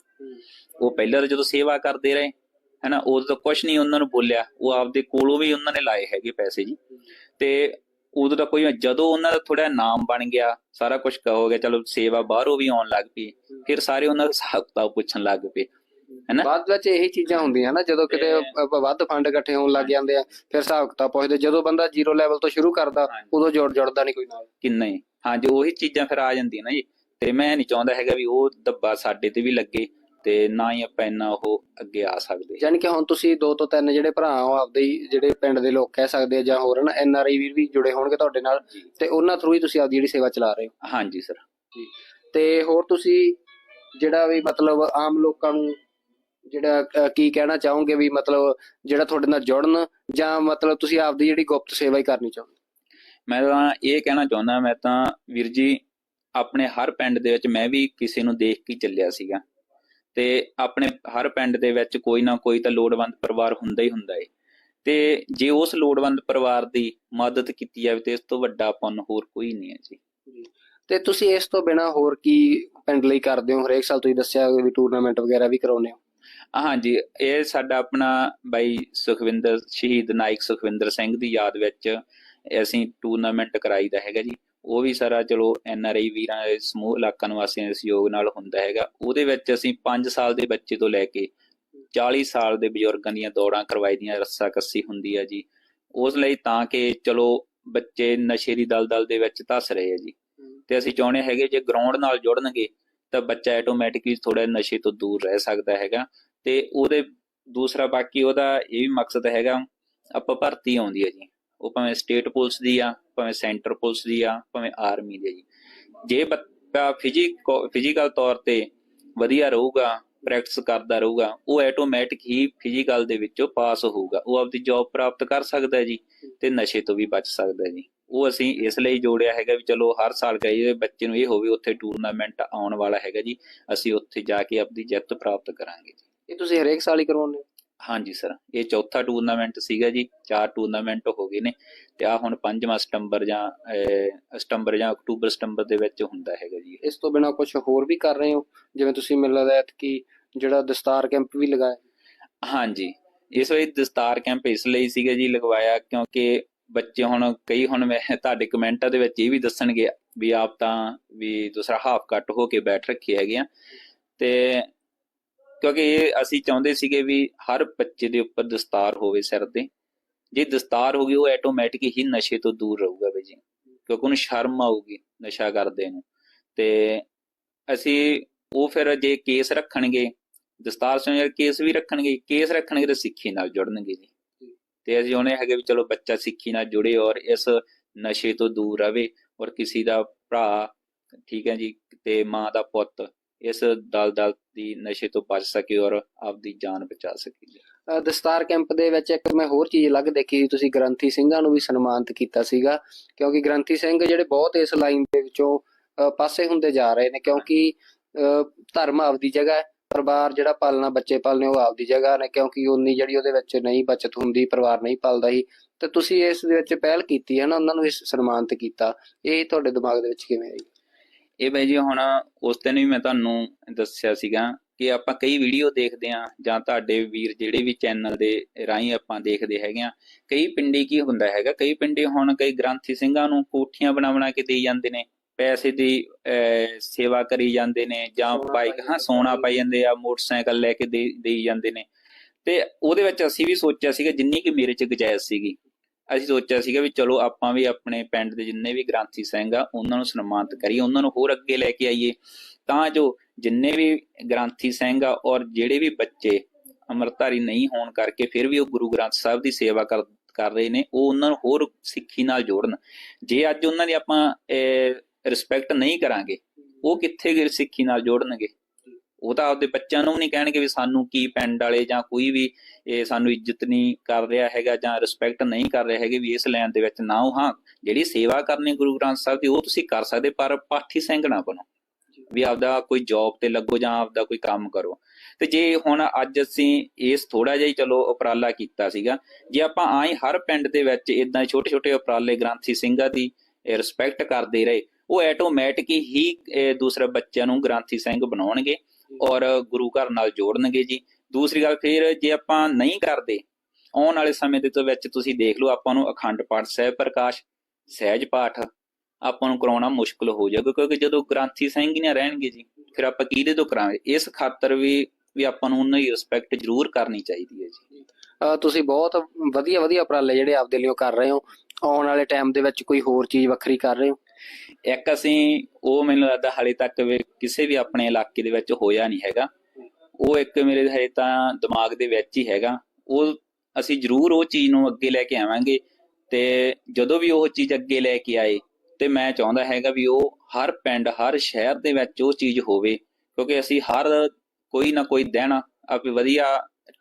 ਉਹ ਪਹਿਲਾਂ ਤਾਂ ਜਦੋਂ ਸੇਵਾ ਕਰਦੇ ਰਹੇ ਹੈਨਾ ਉਦੋਂ ਤਾਂ ਕੁਝ ਨਹੀਂ ਉਹਨਾਂ ਨੂੰ ਬੋਲਿਆ। ਉਹ ਆਪਦੇ ਕੋਲੋਂ ਵੀ ਉਹਨਾਂ ਨੇ ਲਾਏ ਹੈਗੇ ਪੈਸੇ ਜੀ। ਤੇ ਉਦੋਂ ਤਾਂ ਕੋਈ ਜਦੋਂ ਉਹਨਾਂ ਦਾ ਥੋੜਾ ਨਾਮ ਬਣ ਗਿਆ ਸਾਰਾ ਕੁਝ ਹੋ ਗਿਆ ਚਲੋ ਸੇਵਾ ਬਾਹਰੋਂ ਵੀ ਆਉਣ ਲੱਗ ਪਈ। ਫਿਰ ਸਾਰੇ ਉਹਨਾਂ ਦਾ ਹਿਸਾਬ ਕਿਤਾਬ ਪੁੱਛਣ ਲੱਗ ਪਏ। ਹੈਨਾ? ਬਾਅਦ ਵਿੱਚ ਇਹੀ ਚੀਜ਼ਾਂ ਹੁੰਦੀਆਂ ਨਾ ਜਦੋਂ ਕਿਤੇ ਵੱਧ ਫੰਡ ਇਕੱਠੇ ਹੋਣ ਲੱਗ ਜਾਂਦੇ ਆ ਫਿਰ ਹਿਸਾਬ ਕਿਤਾਬ ਪੁੱਛਦੇ ਜਦੋਂ ਬੰਦਾ ਜ਼ੀਰੋ ਲੈਵਲ ਤੋਂ ਸ਼ੁਰੂ ਕਰਦਾ ਹਾਂਜੀ। ਉਦੋਂ ਜੋੜ ਜੁੜਦਾ ਨਹੀਂ ਕੋਈ ਨਾਲ। ਕਿੰਨਾ ਹੀ ਹਾਂਜੀ ਉਹੀ ਚੀਜ਼ਾਂ ਫਿਰ ਆ ਜਾਂਦੀਆਂ ਨਾ ਜੀ। ਤੇ ਮੈਂ ਨਹੀਂ ਚਾਹੁੰਦਾ ਹੈਗਾ ਵੀ ਉਹ ਦੱਬਾ ਸਾਡੇ ਤੇ ਵੀ ਲੱਗੇ ਤੇ ਨਾ ਹੀ ਆਪਾਂ ਇੰਨਾ ਉਹ ਅੱਗੇ ਆ ਸਕਦੇ। ਯਾਨੀ ਕਿ ਹੁਣ ਤੁਸੀਂ ਦੋ ਤੋਂ ਤਿੰਨ ਜਿਹੜੇ ਭਰਾ ਹੋ ਆਪਦੇ ਹੀ ਜਿਹੜੇ ਪਿੰਡ ਦੇ ਲੋਕ ਕਹਿ ਸਕਦੇ ਆ ਜਾਂ ਹੋਰ ਨਾ ਐਨ ਆਰ ਆਈ ਵੀਰ ਵੀ ਜੁੜੇ ਹੋਣਗੇ ਤੁਹਾਡੇ ਨਾਲ ਤੇ ਉਹਨਾਂ ਥਰੂ ਹੀ ਤੁਸੀਂ ਆਪਦੀ ਜਿਹੜੀ ਸੇਵਾ ਚਲਾ ਰਹੇ ਹੋ। ਹਾਂਜੀ ਸਰ। ਤੇ ਹੋਰ ਤੁਸੀਂ ਜਿਹੜਾ ਵੀ ਮਤਲਬ ਆਮ ਲੋਕਾਂ ਨੂੰ ਜਿਹੜਾ ਕੀ ਕਹਿਣਾ ਚਾਹੋਗੇ ਵੀ ਮਤਲਬ ਜਿਹੜਾ ਤੁਹਾਡੇ ਨਾਲ ਜੁੜਨ ਜਾਂ ਮਤਲਬ ਤੁਸੀਂ ਆਪਦੀ ਜਿਹੜੀ ਗੁਪਤ ਸੇਵਾ ਹੀ ਕਰਨੀ ਚਾਹੋ ਮੈਂ ਤਾਂ ਇਹ ਕਹਿਣਾ ਚਾਹੁੰਦਾ ਮੈਂ ਤਾਂ ਵੀਰ ਜੀ ਆਪਣੇ ਹਰ ਪਿੰਡ ਦੇ ਵਿੱਚ ਮੈਂ ਵੀ ਕਿਸੇ ਨੂੰ ਦੇਖ ਕੇ ਚੱਲਿਆ ਸੀਗਾ ਤੇ ਆਪਣੇ ਹਰ ਪਿੰਡ ਦੇ ਵਿੱਚ ਕੋਈ ਨਾ ਕੋਈ ਤਾਂ ਲੋੜਵੰਦ ਪਰਿਵਾਰ ਹੁੰਦਾ ਹੀ ਹੁੰਦਾ ਏ। ਤੇ ਜੇ ਉਸ ਲੋੜਵੰਦ ਪਰਿਵਾਰ ਦੀ ਮਦਦ ਕੀਤੀ ਜਾਵੇ ਤੇ ਇਸ ਤੋਂ ਵੱਡਾ ਪੁੰਨ ਹੋਰ ਕੋਈ ਨਹੀਂ ਹੈ ਜੀ। ਤੇ ਤੁਸੀਂ ਇਸ ਤੋਂ ਬਿਨਾ ਹੋਰ ਕੀ ਪਿੰਡ ਲਈ ਕਰਦੇ ਹੋ? ਹਰੇਕ ਸਾਲ ਤੁਸੀਂ ਦੱਸਿਆ ਵੀ ਟੂਰਨਾਮੈਂਟ ਵਗੈਰਾ ਵੀ ਕਰਾਉਂਦੇ ਹੋ। ਹਾਂਜੀ, ਇਹ ਸਾਡਾ ਆਪਣਾ ਬਾਈ ਸੁਖਵਿੰਦਰ, ਸ਼ਹੀਦ ਨਾਇਕ ਸੁਖਵਿੰਦਰ ਸਿੰਘ ਦੀ ਯਾਦ ਵਿੱਚ ਅਸੀਂ ਟੂਰਨਾਮੈਂਟ ਕਰਾਈਦਾ ਹੈਗਾ ਜੀ। ਉਹ ਵੀ ਸਾਰਾ ਚਲੋ ਐਨ ਆਰ ਆਈ ਵੀਰਾਂ ਦੇ ਸਮੂਹ, ਇਲਾਕਾ ਨਿਵਾਸੀਆਂ ਦੇ ਸਹਿਯੋਗ ਨਾਲ ਹੁੰਦਾ ਹੈਗਾ। ਉਹਦੇ ਵਿੱਚ ਅਸੀਂ 5 ਸਾਲ ਦੇ ਬੱਚੇ ਤੋਂ ਲੈ ਕੇ 40 ਸਾਲ ਦੇ ਬਜ਼ੁਰਗਾਂ ਦੀਆਂ ਦੌੜਾਂ ਕਰਵਾਈ ਦੀਆਂ ਰੱਸਾ ਕੱਸੀ ਹੁੰਦੀ ਹੈ ਜੀ। ਉਸ ਲਈ ਤਾਂ ਕਿ ਚਲੋ ਬੱਚੇ ਨਸ਼ੇ ਦੀ ਦਲਦਲ ਦੇ ਵਿੱਚ ਧਸ ਰਹੇ ਆ ਜੀ। ਤੇ ਅਸੀਂ ਚਾਹੁੰਦੇ ਹੈਗੇ ਜੇ ਗਰਾਊਂਡ ਨਾਲ ਜੁੜਨਗੇ ਤਾਂ ਬੱਚਾ ਆਟੋਮੈਟਿਕਲੀ ਥੋੜਾ ਨਸ਼ੇ ਤੋਂ ਦੂਰ ਰਹਿ ਸਕਦਾ ਹੈਗਾ। ਤੇ ਉਹਦੇ ਦੂਸਰਾ ਬਾਕੀ ਉਹਦਾ ਇਹ ਵੀ ਮਕਸਦ ਹੈਗਾ, ਆਪਾਂ ਭਰਤੀ ਆਉਂਦੀ ਹੈ ਜੀ। ਉਹ ਭਾਵੇਂ ਸਟੇਟ ਪੁਲਿਸ ਦੀ ਆ, ਭਾਵੇਂ ਸੈਂਟਰ ਪੁਲਿਸ ਦੀ ਆ, ਭਾਵੇਂ ਆਰਮੀ ਦੀ ਜੀ। ਜੇ ਬੱਚਾ ਫਿਜ਼ੀਕਲ ਤੌਰ ਤੇ ਵਧੀਆ ਰਹੂਗਾ ਪ੍ਰੈਕਟਿਸ ਕਰਦਾ ਰਹੂਗਾ, ਉਹ ਆਟੋਮੈਟਿਕ ਹੀ ਫਿਜ਼ੀਕਲ ਦੇ ਵਿੱਚੋਂ ਪਾਸ ਹੋਊਗਾ। ਉਹ ਆਪਦੀ ਜੌਬ ਪ੍ਰਾਪਤ ਕਰ ਸਕਦਾ ਜੀ ਤੇ ਨਸ਼ੇ ਤੋਂ ਵੀ ਬਚ ਸਕਦਾ ਜੀ। ਉਹ ਅਸੀਂ ਇਸ ਲਈ ਜੋੜਿਆ ਹੈਗਾ ਵੀ ਚਲੋ ਹਰ ਸਾਲ ਗਏ ਬੱਚੇ ਨੂੰ ਇਹ ਹੋਵੇ, ਉੱਥੇ ਟੂਰਨਾਮੈਂਟ ਆਉਣ ਵਾਲਾ ਹੈਗਾ ਜੀ, ਅਸੀਂ ਉੱਥੇ ਜਾ ਕੇ ਆਪਦੀ ਜਿੱਤ ਪ੍ਰਾਪਤ ਕਰਾਂਗੇ ਜੀ। ਇਹ ਤੁਸੀਂ ਹਰੇਕ ਸਾਲ ਹੀ ਕਰਵਾਉਂਦੇ ਹੋ? ਹਾਂਜੀ ਸਰ ਇਹ ਚੌਥਾ ਟੂਰਨਾਮੈਂਟ ਸੀਗਾ ਜੀ ਚਾਰ ਟੂਰਨਾਮੈਂਟ ਹੋ ਗਏ ਨੇ ਤੇ ਆ ਹੁਣ ਪੰਜਵਾਂ ਸਤੰਬਰ ਜਾਂ ਸਤੰਬਰ ਜਾਂ ਅਕਤੂਬਰ ਸਤੰਬਰ ਦੇ ਵਿੱਚ ਹੁੰਦਾ ਹੈਗਾ ਜੀ ਇਸ ਤੋਂ ਬਿਨਾ ਕੁਝ ਹੋਰ ਵੀ ਕਰ ਰਹੇ ਹੋ? ਜਿਵੇਂ ਤੁਸੀਂ ਮੈਨੂੰ ਲੱਗਦਾ ਕਿ ਜਿਹੜਾ ਦਸਤਾਰ ਕੈਂਪ ਵੀ ਲਗਾਇਆ। ਹਾਂਜੀ ਇਸ ਵੇਲੇ ਦਸਤਾਰ ਕੈਂਪ ਇਸ ਲਈ ਸੀਗਾ ਜੀ ਲਗਵਾਇਆ ਕਿਉਂਕਿ ਬੱਚੇ ਹੁਣ ਕਈ ਹੁਣ ਮੈਂ ਤੁਹਾਡੇ ਕਮੈਂਟਾਂ ਦੇ ਵਿੱਚ ਇਹ ਵੀ ਦੱਸਣਗੇ ਵੀ ਆਪ ਤਾਂ ਵੀ ਦੂਸਰਾ ਹਾਫ ਕੱਟ ਹੋ ਕੇ ਬੈਠ ਰੱਖੇ ਹੈਗੇ ਆ। ਤੇ ਕਿਉਂਕਿ ਇਹ ਅਸੀਂ ਚਾਹੁੰਦੇ ਸੀਗੇ ਵੀ ਹਰ ਬੱਚੇ ਦੇ ਉੱਪਰ ਦਸਤਾਰ ਹੋਵੇ ਸਿਰ ਤੇ। ਜੇ ਦਸਤਾਰ ਹੋ ਗਈ, ਉਹ ਆਟੋਮੈਟਿਕ ਹੀ ਨਸ਼ੇ ਤੋਂ ਦੂਰ ਰਹੂਗਾ ਬਈ ਜੀ। ਕਿਉਂਕਿ ਉਹਨੂੰ ਸ਼ਰਮ ਆਊਗੀ ਨਸ਼ਾ ਕਰਦੇ ਨੂੰ। ਤੇ ਅਸੀਂ ਉਹ ਫਿਰ ਜੇ ਕੇਸ ਰੱਖਣਗੇ, ਦਸਤਾਰ ਸਿੰਘ ਯਾਰ ਕੇਸ ਵੀ ਰੱਖਣਗੇ, ਕੇਸ ਰੱਖਣਗੇ ਤਾਂ ਸਿੱਖੀ ਨਾਲ ਜੁੜਨਗੇ ਜੀ। ਤੇ ਅਸੀਂ ਉਹਨੇ ਹੈਗੇ ਵੀ ਚਲੋ ਬੱਚਾ ਸਿੱਖੀ ਨਾਲ ਜੁੜੇ ਔਰ ਇਸ ਨਸ਼ੇ ਤੋਂ ਦੂਰ ਰਵੇ ਔਰ ਕਿਸੇ ਦਾ ਭਰਾ, ਠੀਕ ਹੈ ਜੀ, ਤੇ ਮਾਂ ਦਾ ਪੁੱਤ ਇਸ ਦਲਦਲ ਦੀ ਨਸ਼ੇ ਤੋਂ ਬਚ ਸਕੇ ਔਰ ਆਪਦੀ ਜਾਨ ਬਚਾ ਸਕੇ। ਦਸਤਾਰ ਕੈਂਪ ਦੇ ਵਿੱਚ ਇੱਕ ਮੈਂ ਹੋਰ ਚੀਜ਼ ਅਲੱਗ ਦੇਖੀ ਸੀ, ਤੁਸੀਂ ਗ੍ਰੰਥੀ ਸਿੰਘਾਂ ਨੂੰ ਵੀ ਸਨਮਾਨਿਤ ਕੀਤਾ ਸੀਗਾ ਕਿਉਂਕਿ ਗ੍ਰੰਥੀ ਸਿੰਘ ਜਿਹੜੇ ਬਹੁਤ ਇਸ ਲਾਈਨ ਦੇ ਵਿੱਚੋਂ ਪਾਸੇ ਹੁੰਦੇ ਜਾ ਰਹੇ ਨੇ ਕਿਉਂਕਿ ਅ, ਧਰਮ ਆਪਦੀ ਜਗ੍ਹਾ ਹੈ ਪਰਿਵਾਰ ਜਿਹੜਾ ਪਾਲਣਾ ਬੱਚੇ ਪਾਲਣੇ ਉਹ ਆਪਦੀ ਜਗ੍ਹਾ ਨੇ ਕਿਉਂਕਿ ਉਨੀ ਜਿਹੜੀ ਉਹਦੇ ਵਿੱਚ ਨਹੀਂ ਬਚਤ ਹੁੰਦੀ ਪਰਿਵਾਰ ਨਹੀਂ ਪਾਲਦਾ ਹੀ ਤੇ ਤੁਸੀਂ ਇਸ ਦੇ ਵਿੱਚ ਪਹਿਲ ਕੀਤੀ ਹੈ ਨਾ ਉਹਨਾਂ ਨੂੰ ਇਸ ਸਨਮਾਨਿਤ ਕੀਤਾ ਇਹ ਤੁਹਾਡੇ ਦਿਮਾਗ ਦੇ ਵਿੱਚ ਕਿਵੇਂ ਆਈ? ਇਹ ਬਾਈ ਜੀ ਹੁਣ ਉਸ ਦਿਨ ਵੀ ਮੈਂ ਤੁਹਾਨੂੰ ਦੱਸਿਆ ਸੀਗਾ ਕਿ ਆਪਾਂ ਕਈ ਵੀਡੀਓ ਦੇਖਦੇ ਆ ਜਾਂ ਤੁਹਾਡੇ ਵੀਰ ਜਿਹੜੇ ਵੀ ਚੈਨਲ ਦੇ ਰਾਹੀਂ ਆਪਾਂ ਦੇਖਦੇ ਹੈਗੇ ਆ ਕਈ ਪਿੰਡੀ ਕੀ ਹੁੰਦਾ ਹੈਗਾ ਕਈ ਪਿੰਡੀ ਹੁਣ ਕਈ ਗ੍ਰੰਥੀ ਸਿੰਘਾਂ ਨੂੰ ਕੋਠੀਆਂ ਬਣਾ ਬਣਾ ਕੇ ਦੇਈ ਜਾਂਦੇ ਨੇ ਪੈਸੇ ਦੀ ਸੇਵਾ ਕਰੀ ਜਾਂਦੇ ਨੇ ਜਾਂ ਬਾਈਕ ਹਾਂ ਸੋਨਾ ਪਾਈ ਜਾਂਦੇ ਆ ਮੋਟਰਸਾਈਕਲ ਲੈ ਕੇ ਦੇ ਦੇਈ ਜਾਂਦੇ ਨੇ। ਤੇ ਉਹਦੇ ਵਿੱਚ ਅਸੀਂ ਵੀ ਸੋਚਿਆ ਸੀਗਾ ਜਿੰਨੀ ਕਿ ਮੇਰੇ ਚ ਗੁੰਜਾਇਸ਼ ਸੀਗੀ। ਅਸੀਂ ਸੋਚਿਆ ਸੀਗਾ ਵੀ ਚਲੋ ਆਪਾਂ ਵੀ ਆਪਣੇ ਪਿੰਡ ਦੇ ਜਿੰਨੇ ਵੀ ਗ੍ਰੰਥੀ ਸਿੰਘ ਆ, ਉਹਨਾਂ ਨੂੰ ਸਨਮਾਨਿਤ ਕਰੀਏ, ਉਹਨਾਂ ਨੂੰ ਹੋਰ ਅੱਗੇ ਲੈ ਕੇ ਆਈਏ। ਤਾਂ ਜੋ ਜਿੰਨੇ ਵੀ ਗ੍ਰੰਥੀ ਸਿੰਘ ਆ ਔਰ ਜਿਹੜੇ ਵੀ ਬੱਚੇ ਅੰਮ੍ਰਿਤਧਾਰੀ ਨਹੀਂ ਹੋਣ ਕਰਕੇ ਫਿਰ ਵੀ ਉਹ ਗੁਰੂ ਗ੍ਰੰਥ ਸਾਹਿਬ ਦੀ ਸੇਵਾ ਕਰ ਕਰ ਰਹੇ ਨੇ, ਉਹ ਉਹਨਾਂ ਨੂੰ ਹੋਰ ਸਿੱਖੀ ਨਾਲ ਜੋੜਨ। ਜੇ ਅੱਜ ਉਹਨਾਂ ਦੀ ਆਪਾਂ ਰਿਸਪੈਕਟ ਨਹੀਂ ਕਰਾਂਗੇ, ਉਹ ਕਿੱਥੇ ਗਏ ਸਿੱਖੀ ਨਾਲ ਜੋੜਨਗੇ? ਉਹ ਤਾਂ ਆਪਦੇ ਬੱਚਿਆਂ ਨੂੰ ਨਹੀਂ ਕਹਿਣਗੇ ਵੀ ਸਾਨੂੰ ਕੀ ਪਿੰਡ ਵਾਲੇ ਜਾਂ ਕੋਈ ਵੀ ਇਹ ਸਾਨੂੰ ਇੱਜ਼ਤ ਨਹੀਂ ਕਰ ਰਿਹਾ ਹੈਗਾ ਜਾਂ ਰਿਸਪੈਕਟ ਨਹੀਂ ਕਰ ਰਿਹਾ ਹੈਗੇ ਵੀ ਇਸ ਲਾਈਨ ਦੇ ਵਿੱਚ ਨਾ ਹਾਂ, ਜਿਹੜੀ ਸੇਵਾ ਕਰਨੀ ਗੁਰੂ ਗ੍ਰੰਥ ਸਾਹਿਬ ਦੀ ਉਹ ਤੁਸੀਂ ਕਰ ਸਕਦੇ, ਪਰ ਪਾਠੀ ਸਿੰਘ ਨਾ ਬਣੋ। ਵੀ ਆਪਦਾ ਕੋਈ ਜੌਬ ਤੇ ਲੱਗੋ ਜਾਂ ਆਪਦਾ ਕੋਈ ਕੰਮ ਕਰੋ। ਤੇ ਜੇ ਹੁਣ ਅੱਜ ਅਸੀਂ ਇਸ ਥੋੜਾ ਜਿਹਾ ਹੀ ਚਲੋ ਉਪਰਾਲਾ ਕੀਤਾ ਸੀਗਾ, ਜੇ ਆਪਾਂ ਆਏ ਹਰ ਪਿੰਡ ਦੇ ਵਿੱਚ ਇਦਾਂ ਛੋਟੇ ਛੋਟੇ ਉਪਰਾਲੇ ਗ੍ਰੰਥੀ ਸਿੰਘਾਂ ਦੀ ਰਿਸਪੈਕਟ ਕਰਦੇ ਰਹੇ, ਉਹ ਆਟੋਮੈਟਿਕ ਹੀ ਦੂਸਰੇ ਬੱਚਿਆਂ ਨੂੰ ਗ੍ਰੰਥੀ ਸਿੰਘ ਬਣਾਉਣਗੇ। ਔਰ ਗੁਰੂ ਘਰ ਨਾਲ ਜੋੜਨਗੇ ਜੀ। ਦੂਸਰੀ ਗੱਲ ਫਿਰ ਜੇ ਆਪਾਂ ਨਹੀਂ ਕਰਦੇ, ਆਉਣ ਵਾਲੇ ਸਮੇਂ ਦੇ ਵਿੱਚ ਤੁਸੀਂ ਦੇਖ ਲਓ ਆਪਾਂ ਨੂੰ ਅਖੰਡ ਪਾਠ ਸਹਿਬ ਪ੍ਰਕਾਸ਼, ਸਹਿਜ ਪਾਠ ਆਪਾਂ ਨੂੰ ਕਰਾਉਣਾ ਮੁਸ਼ਕਲ ਹੋ ਜਾਏਗਾ ਕਿਉਂਕਿ ਜਦੋਂ ਗ੍ਰੰਥੀ ਸਿੰਘ ਹੀ ਨਾ ਰਹਿਣਗੇ ਜੀ, ਫਿਰ ਆਪਾਂ ਕਿਹਦੇ ਤੋਂ ਕਰਾਂਗੇ? ਇਸ ਖਾਤਰ ਵੀ ਵੀ ਆਪਾਂ ਨੂੰ ਉਹਨਾਂ ਦੀ ਰਿਸਪੈਕਟ ਜ਼ਰੂਰ ਕਰਨੀ ਚਾਹੀਦੀ ਹੈ ਜੀ। ਤੁਸੀਂ ਬਹੁਤ ਵਧੀਆ ਵਧੀਆ ਉਪਰਾਲੇ ਜਿਹੜੇ ਆਪਦੇ ਲਈ ਕਰ ਰਹੇ ਹੋ। ਆਉਣ ਵਾਲੇ ਟਾਈਮ ਦੇ ਵਿੱਚ ਕੋਈ ਹੋਰ ਚੀਜ਼ ਵੱਖਰੀ ਕਰ ਰਹੇ ਹੋ? ਇੱਕ ਅਸੀਂ, ਉਹ ਮੈਨੂੰ ਲੱਗਦਾ ਹਾਲੇ ਤੱਕ ਵੀ ਕਿਸੇ ਵੀ ਆਪਣੇ ਇਲਾਕੇ ਦੇ ਵਿੱਚ ਹੋਇਆ ਨਹੀਂ ਹੈਗਾ। ਉਹ ਇੱਕ ਮੇਰੇ ਹਜੇ ਤਾਂ ਦਿਮਾਗ ਦੇ ਵਿੱਚ ਹੀ ਹੈਗਾ। ਉਹ ਅਸੀਂ ਜ਼ਰੂਰ ਉਹ ਚੀਜ਼ ਨੂੰ ਅੱਗੇ ਲੈ ਕੇ ਆਵਾਂਗੇ ਤੇ ਜਦੋਂ ਵੀ ਉਹ ਚੀਜ਼ ਅੱਗੇ ਲੈ ਕੇ ਆਏ ਤੇ ਮੈਂ ਚਾਹੁੰਦਾ ਹੈਗਾ ਵੀ ਉਹ ਹਰ ਪਿੰਡ, ਹਰ ਸ਼ਹਿਰ ਦੇ ਵਿੱਚ ਉਹ ਚੀਜ਼ ਹੋਵੇ, ਕਿਉਂਕਿ ਅਸੀਂ ਹਰ ਕੋਈ ਨਾ ਕੋਈ ਦਿਨ ਆਪੇ ਵਧੀਆ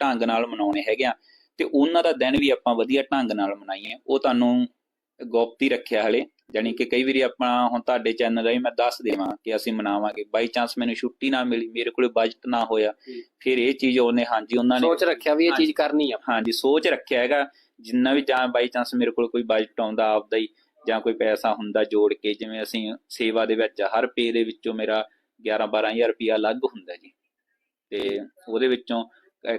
ਢੰਗ ਨਾਲ ਮਨਾਉਣੇ ਹੈਗੇ ਆ ਤੇ ਉਹਨਾਂ ਦਾ ਦਿਨ ਵੀ ਆਪਾਂ ਵਧੀਆ ਢੰਗ ਨਾਲ ਮਨਾਈਏ। ਉਹ ਤੁਹਾਨੂੰ ਗੋਪਤੀ ਰੱਖਿਆ ਹਲੇ। ਜਾਣੀ ਕਿ ਕਈ ਵਾਰੀ ਆਪਾਂ ਹੁਣ ਤੁਹਾਡੇ ਚੈਨਲ ਰਾਹੀਂ ਮੈਂ ਦੱਸ ਦੇਵਾਂ ਕਿ ਅਸੀਂ ਮਨਾਵਾਂਗੇ। ਬਾਈ ਚਾਂਸ ਮੈਨੂੰ ਛੁੱਟੀ ਨਾ ਮਿਲੀ ਮੇਰੇ ਕੋਲੇ ਬਜਟ ਨਾ ਹੋਇਆ ਫਿਰ ਇਹ ਚੀਜ਼ ਉਹਨੇ ਹਾਂਜੀ ਉਹਨਾਂ ਨੇ ਸੋਚ ਰੱਖਿਆ ਵੀ ਇਹ ਚੀਜ਼ ਕਰਨੀ ਆ। ਹਾਂਜੀ ਸੋਚ ਰੱਖਿਆ ਹੈਗਾ ਜਿੰਨਾ ਵੀ ਜਾਂ ਬਾਈ ਚਾਂਸ ਮੇਰੇ ਕੋਲ ਕੋਈ ਬਜਟ ਆਉਂਦਾ ਆਪਦਾ ਹੀ ਜਾਂ ਕੋਈ ਪੈਸਾ ਹੁੰਦਾ ਜੋੜ ਕੇ ਜਿਵੇਂ ਅਸੀਂ ਸੇਵਾ ਦੇ ਵਿੱਚ ਹਰ ਪੇ ਦੇ ਵਿੱਚੋਂ ਮੇਰਾ 11 12000 ਰੁਪਇਆ ਅਲੱਗ ਹੁੰਦਾ ਜੀ। ਤੇ ਉਹਦੇ ਵਿੱਚੋਂ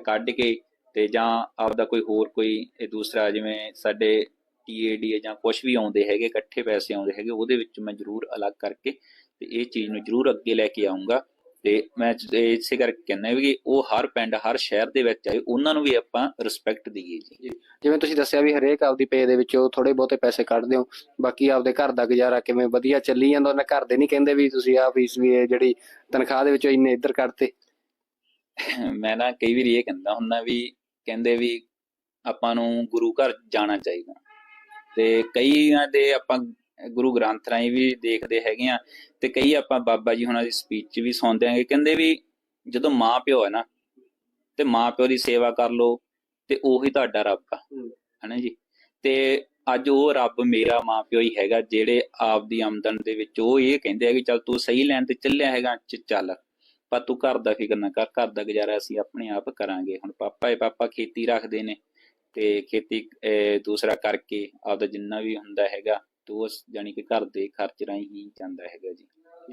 ਕੱਢ ਕੇ ਤੇ ਜਾਂ ਆਪਦਾ ਕੋਈ ਹੋਰ ਕੋਈ ਇਹ ਦੂਸਰਾ ਜਿਵੇਂ ਸਾਡੇ ਟੀਏਡੀ ਜਾਂ ਕੁਝ ਵੀ ਆਉਂਦੇ ਹੈਗੇ ਇਕੱਠੇ ਪੈਸੇ ਆਉਂਦੇ ਹੈਗੇ ਉਹਦੇ ਵਿੱਚ ਮੈਂ ਜ਼ਰੂਰ ਅਲੱਗ ਕਰਕੇ ਤੇ ਇਹ ਚੀਜ਼ ਨੂੰ ਜ਼ਰੂਰ ਅੱਗੇ ਲੈ ਕੇ ਆਉਂਗਾ ਤੇ ਮੈਂ ਇਸੇ ਕਰਕੇ ਕਹਿੰਦਾ ਵੀ ਉਹ ਹਰ ਪਿੰਡ ਹਰ ਸ਼ਹਿਰ ਦੇ ਵਿੱਚ ਆਏ ਉਹਨਾਂ ਨੂੰ ਵੀ ਆਪਾਂ ਰਿਸਪੈਕਟ ਦਈਏ ਜੀ। ਜਿਵੇਂ ਤੁਸੀਂ ਦੱਸਿਆ ਵੀ ਹਰੇਕ ਆਪਦੀ ਪੇ ਦੇ ਵਿੱਚੋਂ ਥੋੜੇ ਬਹੁਤੇ ਪੈਸੇ ਕੱਢਦੇ ਹੋ ਬਾਕੀ ਆਪਦੇ ਘਰ ਦਾ ਗੁਜ਼ਾਰਾ ਕਿਵੇਂ ਵਧੀਆ ਚੱਲੀ ਜਾਂਦਾ ਉਹਨਾਂ ਘਰ ਦੇ ਨਹੀਂ ਕਹਿੰਦੇ ਵੀ ਤੁਸੀਂ ਆ ਫੀਸ ਵੀ ਜਿਹੜੀ ਤਨਖਾਹ ਦੇ ਵਿੱਚੋਂ ਇੰਨੇ ਇੱਧਰ ਕੱਢਤੇ। ਮੈਂ ਨਾ ਕਈ ਵਾਰੀ ਇਹ ਕਹਿੰਦਾ ਹੁੰਦਾ ਵੀ ਕਹਿੰਦੇ ਵੀ ਆਪਾਂ ਨੂੰ ਗੁਰੂ ਘਰ ਜਾਣਾ ਚਾਹੀਦਾ। ਤੇ ਕਈਆਂ ਦੇ ਆਪਾਂ ਗੁਰੂ ਗ੍ਰੰਥ ਰਾਹੀਂ ਵੀ ਦੇਖਦੇ ਹੈਗੇ ਆ ਤੇ ਕਈ ਆਪਾਂ ਬਾਬਾ ਜੀ ਹੁਣਾਂ ਦੀ ਸਪੀਚ ਵੀ ਸੁਣਦੇ ਆਂਗੇ ਕਹਿੰਦੇ ਵੀ ਜਦੋਂ ਮਾਂ ਪਿਓ ਹੈ ਨਾ ਤੇ ਮਾਂ ਪਿਓ ਦੀ ਸੇਵਾ ਕਰ ਲੋ ਤੇ ਉਹੀ ਤੁਹਾਡਾ ਰੱਬ ਆ। ਹਨਾ ਜੀ? ਤੇ ਅੱਜ ਉਹ ਰੱਬ ਮੇਰਾ ਮਾਂ ਪਿਓ ਹੀ ਹੈਗਾ ਜਿਹੜੇ ਆਪਦੀ ਆਮਦਨ ਦੇ ਵਿੱਚ ਉਹ ਇਹ ਕਹਿੰਦੇ ਆ ਕਿ ਚੱਲ ਤੂੰ ਸਹੀ ਲੈਣ ਤੇ ਚੱਲਿਆ ਹੈਗਾ ਚੱਲ। ਪਰ ਤੂੰ ਘਰ ਦਾ ਫਿਕਰ ਨਾ ਕਰ ਘਰ ਦਾ ਗੁਜ਼ਾਰਾ ਅਸੀਂ ਆਪਣੇ ਆਪ ਕਰਾਂਗੇ। ਹੁਣ ਪਾਪਾ ਇਹ ਪਾਪਾ ਖੇਤੀ ਰੱਖਦੇ ਨੇ। ਤੇ ਖੇਤੀ ਦੂਸਰਾ ਕਰਕੇ ਆਪਦਾ ਜਿੰਨਾ ਵੀ ਹੁੰਦਾ ਹੈਗਾ, ਤੇ ਉਸ ਜਾਨੀ ਕਿ ਘਰ ਦੇ ਖਰਚ ਰਾਹੀਂ ਹੀ ਜਾਂਦਾ ਹੈਗਾ ਜੀ।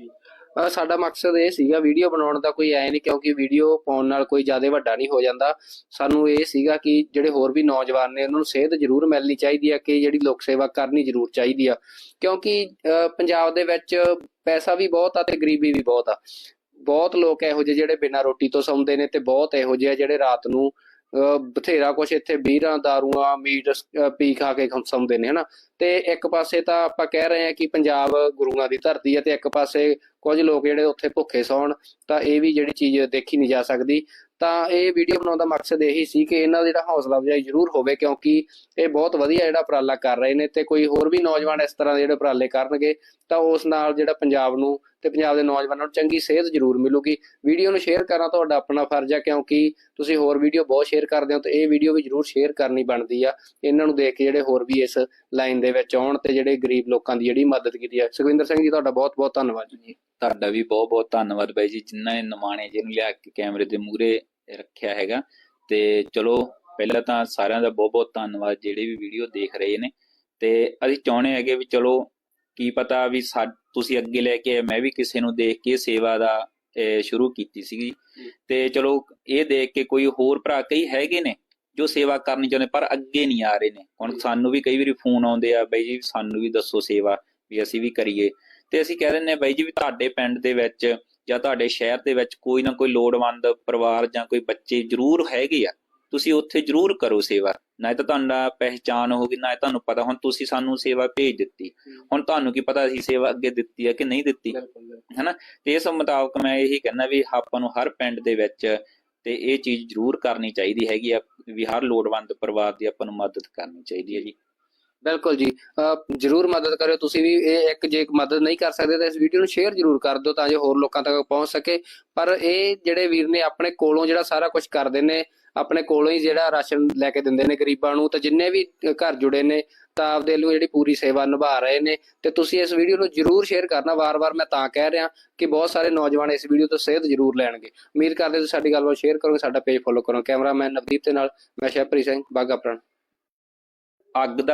ਅਹ ਸਾਡਾ ਮਕਸਦ ਇਹ ਸੀਗਾ ਵੀਡੀਓ ਬਣਾਉਣ ਦਾ ਕੋਈ ਐ ਨਹੀਂ, ਕਿਉਂਕਿ ਵੀਡੀਓ ਪਾਉਣ ਨਾਲ ਕੋਈ ਜ਼ਿਆਦਾ ਵੱਡਾ ਨਹੀਂ ਹੋ ਜਾਂਦਾ। ਸਾਨੂੰ ਇਹ ਸੀਗਾ ਕਿ ਜਿਹੜੇ ਹੋਰ ਵੀ ਨੌਜਵਾਨ ਨੇ ਉਹਨਾਂ ਨੂੰ ਸੇਧ ਜ਼ਰੂਰ ਮਿਲਣੀ ਚਾਹੀਦੀ ਆ, ਕਿ ਜਿਹੜੀ ਲੋਕ ਸੇਵਾ ਕਰਨੀ ਜ਼ਰੂਰ ਚਾਹੀਦੀ ਆ। ਕਿਉਂਕਿ, ਅਹ, ਪੰਜਾਬ ਦੇ ਵਿੱਚ ਪੈਸਾ ਵੀ ਬਹੁਤ ਆ ਤੇ ਗਰੀਬੀ ਵੀ ਬਹੁਤ ਆ। ਬਹੁਤ ਲੋਕ ਇਹੋ ਜਿਹੇ ਜਿਹੜੇ ਬਿਨਾਂ ਰੋਟੀ ਤੋਂ ਸੌਂਦੇ ਨੇ ਤੇ ਬਹੁਤ ਇਹੋ ਜਿਹੇ ਆ ਜਿਹੜੇ ਰਾਤ ਨੂੰ ਬਥੇਰਾ ਕੁਛ ਇੱਥੇ ਬੀਰਾਂ, ਦਾਰੂਆਂ, ਮੀਟ ਪੀ ਖਾ ਕੇ ਖੰ- ਨੇ, ਹਨਾ? ਤੇ ਇੱਕ ਪਾਸੇ ਤਾਂ ਆਪਾਂ ਕਹਿ ਰਹੇ ਹਾਂ ਕਿ ਪੰਜਾਬ ਗੁਰੂਆਂ ਦੀ ਧਰਤੀ ਹੈ ਤੇ ਇੱਕ ਪਾਸੇ ਕੁਝ ਲੋਕ ਜਿਹੜੇ ਉੱਥੇ ਭੁੱਖੇ ਸੌਣ, ਤਾਂ ਇਹ ਵੀ ਜਿਹੜੀ ਚੀਜ਼ ਦੇਖੀ ਨਹੀਂ ਜਾ ਸਕਦੀ। ਤਾਂ ਇਹ ਵੀਡੀਓ ਬਣਾਉਣ ਦਾ ਮਕਸਦ ਇਹੀ ਸੀ ਕਿ ਇਹਨਾਂ ਦਾ ਜਿਹੜਾ ਹੌਸਲਾ ਅਫਜ਼ਾਈ ਜ਼ਰੂਰ ਹੋਵੇ, ਕਿਉਂਕਿ ਇਹ ਬਹੁਤ ਵਧੀਆ ਜਿਹੜਾ ਉਪਰਾਲਾ ਕਰ ਰਹੇ ਨੇ ਤੇ ਕੋਈ ਹੋਰ ਵੀ ਨੌਜਵਾਨ ਇਸ ਤਰ੍ਹਾਂ ਦੇ ਜਿਹੜੇ ਉਪਰਾਲੇ ਕਰਨਗੇ ਤਾਂ ਉਸ ਨਾਲ ਜਿਹੜਾ ਪੰਜਾਬ ਨੂੰ ਤੇ ਪੰਜਾਬ ਦੇ ਨੌਜਵਾਨਾਂ ਨੂੰ ਚੰਗੀ ਸਿਹਤ ਜ਼ਰੂਰ ਮਿਲੂਗੀ। ਵੀਡੀਓ ਨੂੰ ਸ਼ੇਅਰ ਕਰਨਾ ਤੁਹਾਡਾ ਆਪਣਾ ਫਰਜ਼ ਆ, ਕਿਉਂਕਿ ਤੁਸੀਂ ਹੋਰ ਵੀਡੀਓ ਬਹੁਤ ਸ਼ੇਅਰ ਕਰਦੇ ਹੋ ਤੇ ਇਹ ਵੀਡੀਓ ਵੀ ਜ਼ਰੂਰ ਸ਼ੇਅਰ ਕਰਨੀ ਬਣਦੀ ਆ। ਇਹਨਾਂ ਨੂੰ ਦੇਖ ਕੇ ਜਿਹੜੇ ਹੋਰ ਵੀ ਇਸ ਲਾਈਨ ਦੇ ਵਿੱਚ ਆਉਣ ਤੇ ਜਿਹੜੇ ਗਰੀਬ ਲੋਕਾਂ ਦੀ ਜਿਹੜੀ ਮਦਦ ਕੀਤੀ ਹੈ ਸੁਖਵਿੰਦਰ ਸਿੰਘ ਜੀ, ਤੁਹਾਡਾ ਬਹੁਤ ਬਹੁਤ ਧੰਨਵਾਦ ਜੀ। ਤੁਹਾਡਾ ਵੀ ਬਹੁਤ ਬਹੁਤ ਧੰਨਵਾਦ ਬਾਈ ਜੀ ਜਿਨ੍ਹਾਂ ਨੇ ਨਿਮਾਣੇ ਜਿਹਨੂੰ ਲਿਆ ਕੇ ਕੈਮਰੇ ਦੇ ਮੂਹਰੇ ਰੱਖਿਆ ਹੈਗਾ। ਤੇ ਚਲੋ, ਪਹਿਲਾਂ ਤਾਂ ਸਾਰਿਆਂ ਦਾ ਬਹੁਤ ਬਹੁਤ ਧੰਨਵਾਦ ਜਿਹੜੇ ਵੀ ਵੀਡੀਓ ਦੇਖ ਰਹੇ ਨੇ। ਤੇ ਅਸੀਂ ਚਾਹੁੰਦੇ ਹੈਗੇ ਵੀ ਚਲੋ ਕੀ ਪਤਾ ਵੀ ਸਾ- ਤੁਸੀਂ ਅੱਗੇ ਲੈ ਕੇ ਆਏ, ਮੈਂ ਵੀ ਕਿਸੇ ਨੂੰ ਦੇਖ ਕੇ ਸੇਵਾ ਦਾ ਸ਼ੁਰੂ ਕੀਤੀ ਸੀਗੀ। ਤੇ ਚਲੋ ਇਹ ਦੇਖ ਕੇ ਕੋਈ ਹੋਰ ਭਰਾ ਕਈ ਹੈਗੇ ਨੇ ਜੋ ਸੇਵਾ ਕਰਨੀ ਚਾਹੁੰਦੇ ਪਰ ਅੱਗੇ ਨਹੀਂ ਆ ਰਹੇ ਨੇ। ਹੁਣ ਸਾਨੂੰ ਵੀ ਕਈ ਵਾਰੀ ਫੋਨ ਆਉਂਦੇ ਆ ਬਾਈ ਜੀ ਸਾਨੂੰ ਵੀ ਦੱਸੋ ਸੇਵਾ ਵੀ ਅਸੀਂ ਵੀ ਕਰੀਏ। ਤੇ ਅਸੀਂ ਕਹਿ ਦਿੰਦੇ ਹਾਂ ਬਾਈ ਜੀ ਵੀ ਤੁਹਾਡੇ ਪਿੰਡ ਦੇ ਵਿੱਚ ਜਾਂ ਤੁਹਾਡੇ ਸ਼ਹਿਰ ਦੇ ਵਿੱਚ ਕੋਈ ਨਾ ਕੋਈ ਲੋੜਵੰਦ ਪਰਿਵਾਰ ਜਾਂ ਕੋਈ ਬੱਚੇ ਜ਼ਰੂਰ ਹੈਗੇ ਆ। ਤੁਸੀਂ ਉੱਥੇ ਜ਼ਰੂਰ ਕਰੋ ਸੇਵਾ। ਨਾ ਤਾਂ ਤੁਹਾਡਾ ਪਹਿਚਾਨ ਹੋਗੀ ਨਾ ਤੁਹਾਨੂੰ ਪਤਾ। ਹੁਣ ਤੁਸੀਂ ਸਾਨੂੰ ਸੇਵਾ ਭੇਜ ਦਿੱਤੀ। ਹੁਣ ਤੁਹਾਨੂੰ ਕੀ ਪਤਾ ਅਸੀਂ ਸੇਵਾ ਅੱਗੇ ਦਿੱਤੀ ਹੈ ਕਿ ਨਹੀਂ ਦਿੱਤੀ? ਤੇ ਇਸ ਮੁਤਾਬਕ ਮੈਂ ਇਹੀ ਕਹਿੰਦਾ ਵੀ ਆਪਾਂ ਨੂੰ ਹਰ ਪਿੰਡ ਦੇ ਵਿੱਚ ਤੇ ਇਹ ਚੀਜ਼ ਜ਼ਰੂਰ ਕਰਨੀ ਚਾਹੀਦੀ ਹੈਗੀ ਆ ਵੀ ਹਰ ਲੋੜਵੰਦ ਪਰਿਵਾਰ ਦੀ ਆਪਾਂ ਨੂੰ ਮਦਦ ਕਰਨੀ ਚਾਹੀਦੀ ਹੈ ਜੀ। ਬਿਲਕੁਲ ਜੀ। ਜਰੂਰ ਮਦਦ ਕਰਿਓ। ਤੁਸੀਂ ਵੀ ਇਹ ਇੱਕ ਜੇ ਮਦਦ ਨਹੀਂ ਕਰ ਸਕਦੇ ਤਾਂ ਇਸ ਵੀਡੀਓ ਨੂੰ ਸ਼ੇਅਰ ਜਰੂਰ ਕਰ ਦਿਓ ਤਾਂ ਜੋ ਹੋਰ ਲੋਕਾਂ ਤੱਕ ਪਹੁੰਚ ਸਕੇ। ਪਰ ਇਹ ਜਿਹੜੇ ਵੀਰ ਨੇ ਆਪਣੇ ਕੋਲੋਂ ਜਿਹੜਾ ਸਾਰਾ ਕੁਝ ਕਰਦੇ ਨੇ ਆਪਣੇ ਕੋਲੋਂ ਹੀ ਜਿਹੜਾ ਰਾਸ਼ਨ ਲੈ ਕੇ ਦਿੰਦੇ ਨੇ ਗਰੀਬਾਂ ਨੂੰ, ਤਾਂ ਜਿੰਨੇ ਵੀ ਘਰ ਜੁੜੇ ਨੇ, ਤਾਂ ਆਪਦੇ ਵੱਲੋਂ ਜਿਹੜੀ ਪੂਰੀ ਸੇਵਾ ਨਿਭਾ ਰਹੇ ਨੇ। ਤੇ ਤੁਸੀਂ ਇਸ ਵੀਡੀਓ ਨੂੰ ਜਰੂਰ ਸ਼ੇਅਰ ਕਰਨਾ। ਵਾਰ-ਵਾਰ ਮੈਂ ਤਾਂ ਕਹਿ ਰਿਹਾ ਕਿ ਬਹੁਤ ਸਾਰੇ ਨੌਜਵਾਨ ਇਸ ਵੀਡੀਓ ਤੋਂ ਸੇਧ ਜਰੂਰ ਲੈਣਗੇ। ਉਮੀਦ ਕਰਦੇ ਤੁਸੀਂ ਸਾਡੀ ਗੱਲਬਾਤ ਸ਼ੇਅਰ ਕਰੋਗੇ, ਸਾਡਾ ਪੇਜ ਫੋਲੋ ਕਰੋ ਕੈਮਰਾਮੈਨ ਨਵਦੀਪ ਦੇ ਨਾਲ, ਮੈਂ ਸ਼ਹਿਪ੍ਰੀਤ ਸਿੰਘ ਬਾਗਾ ਪ੍ਰਾਣ। ਅੱਗ ਦਾ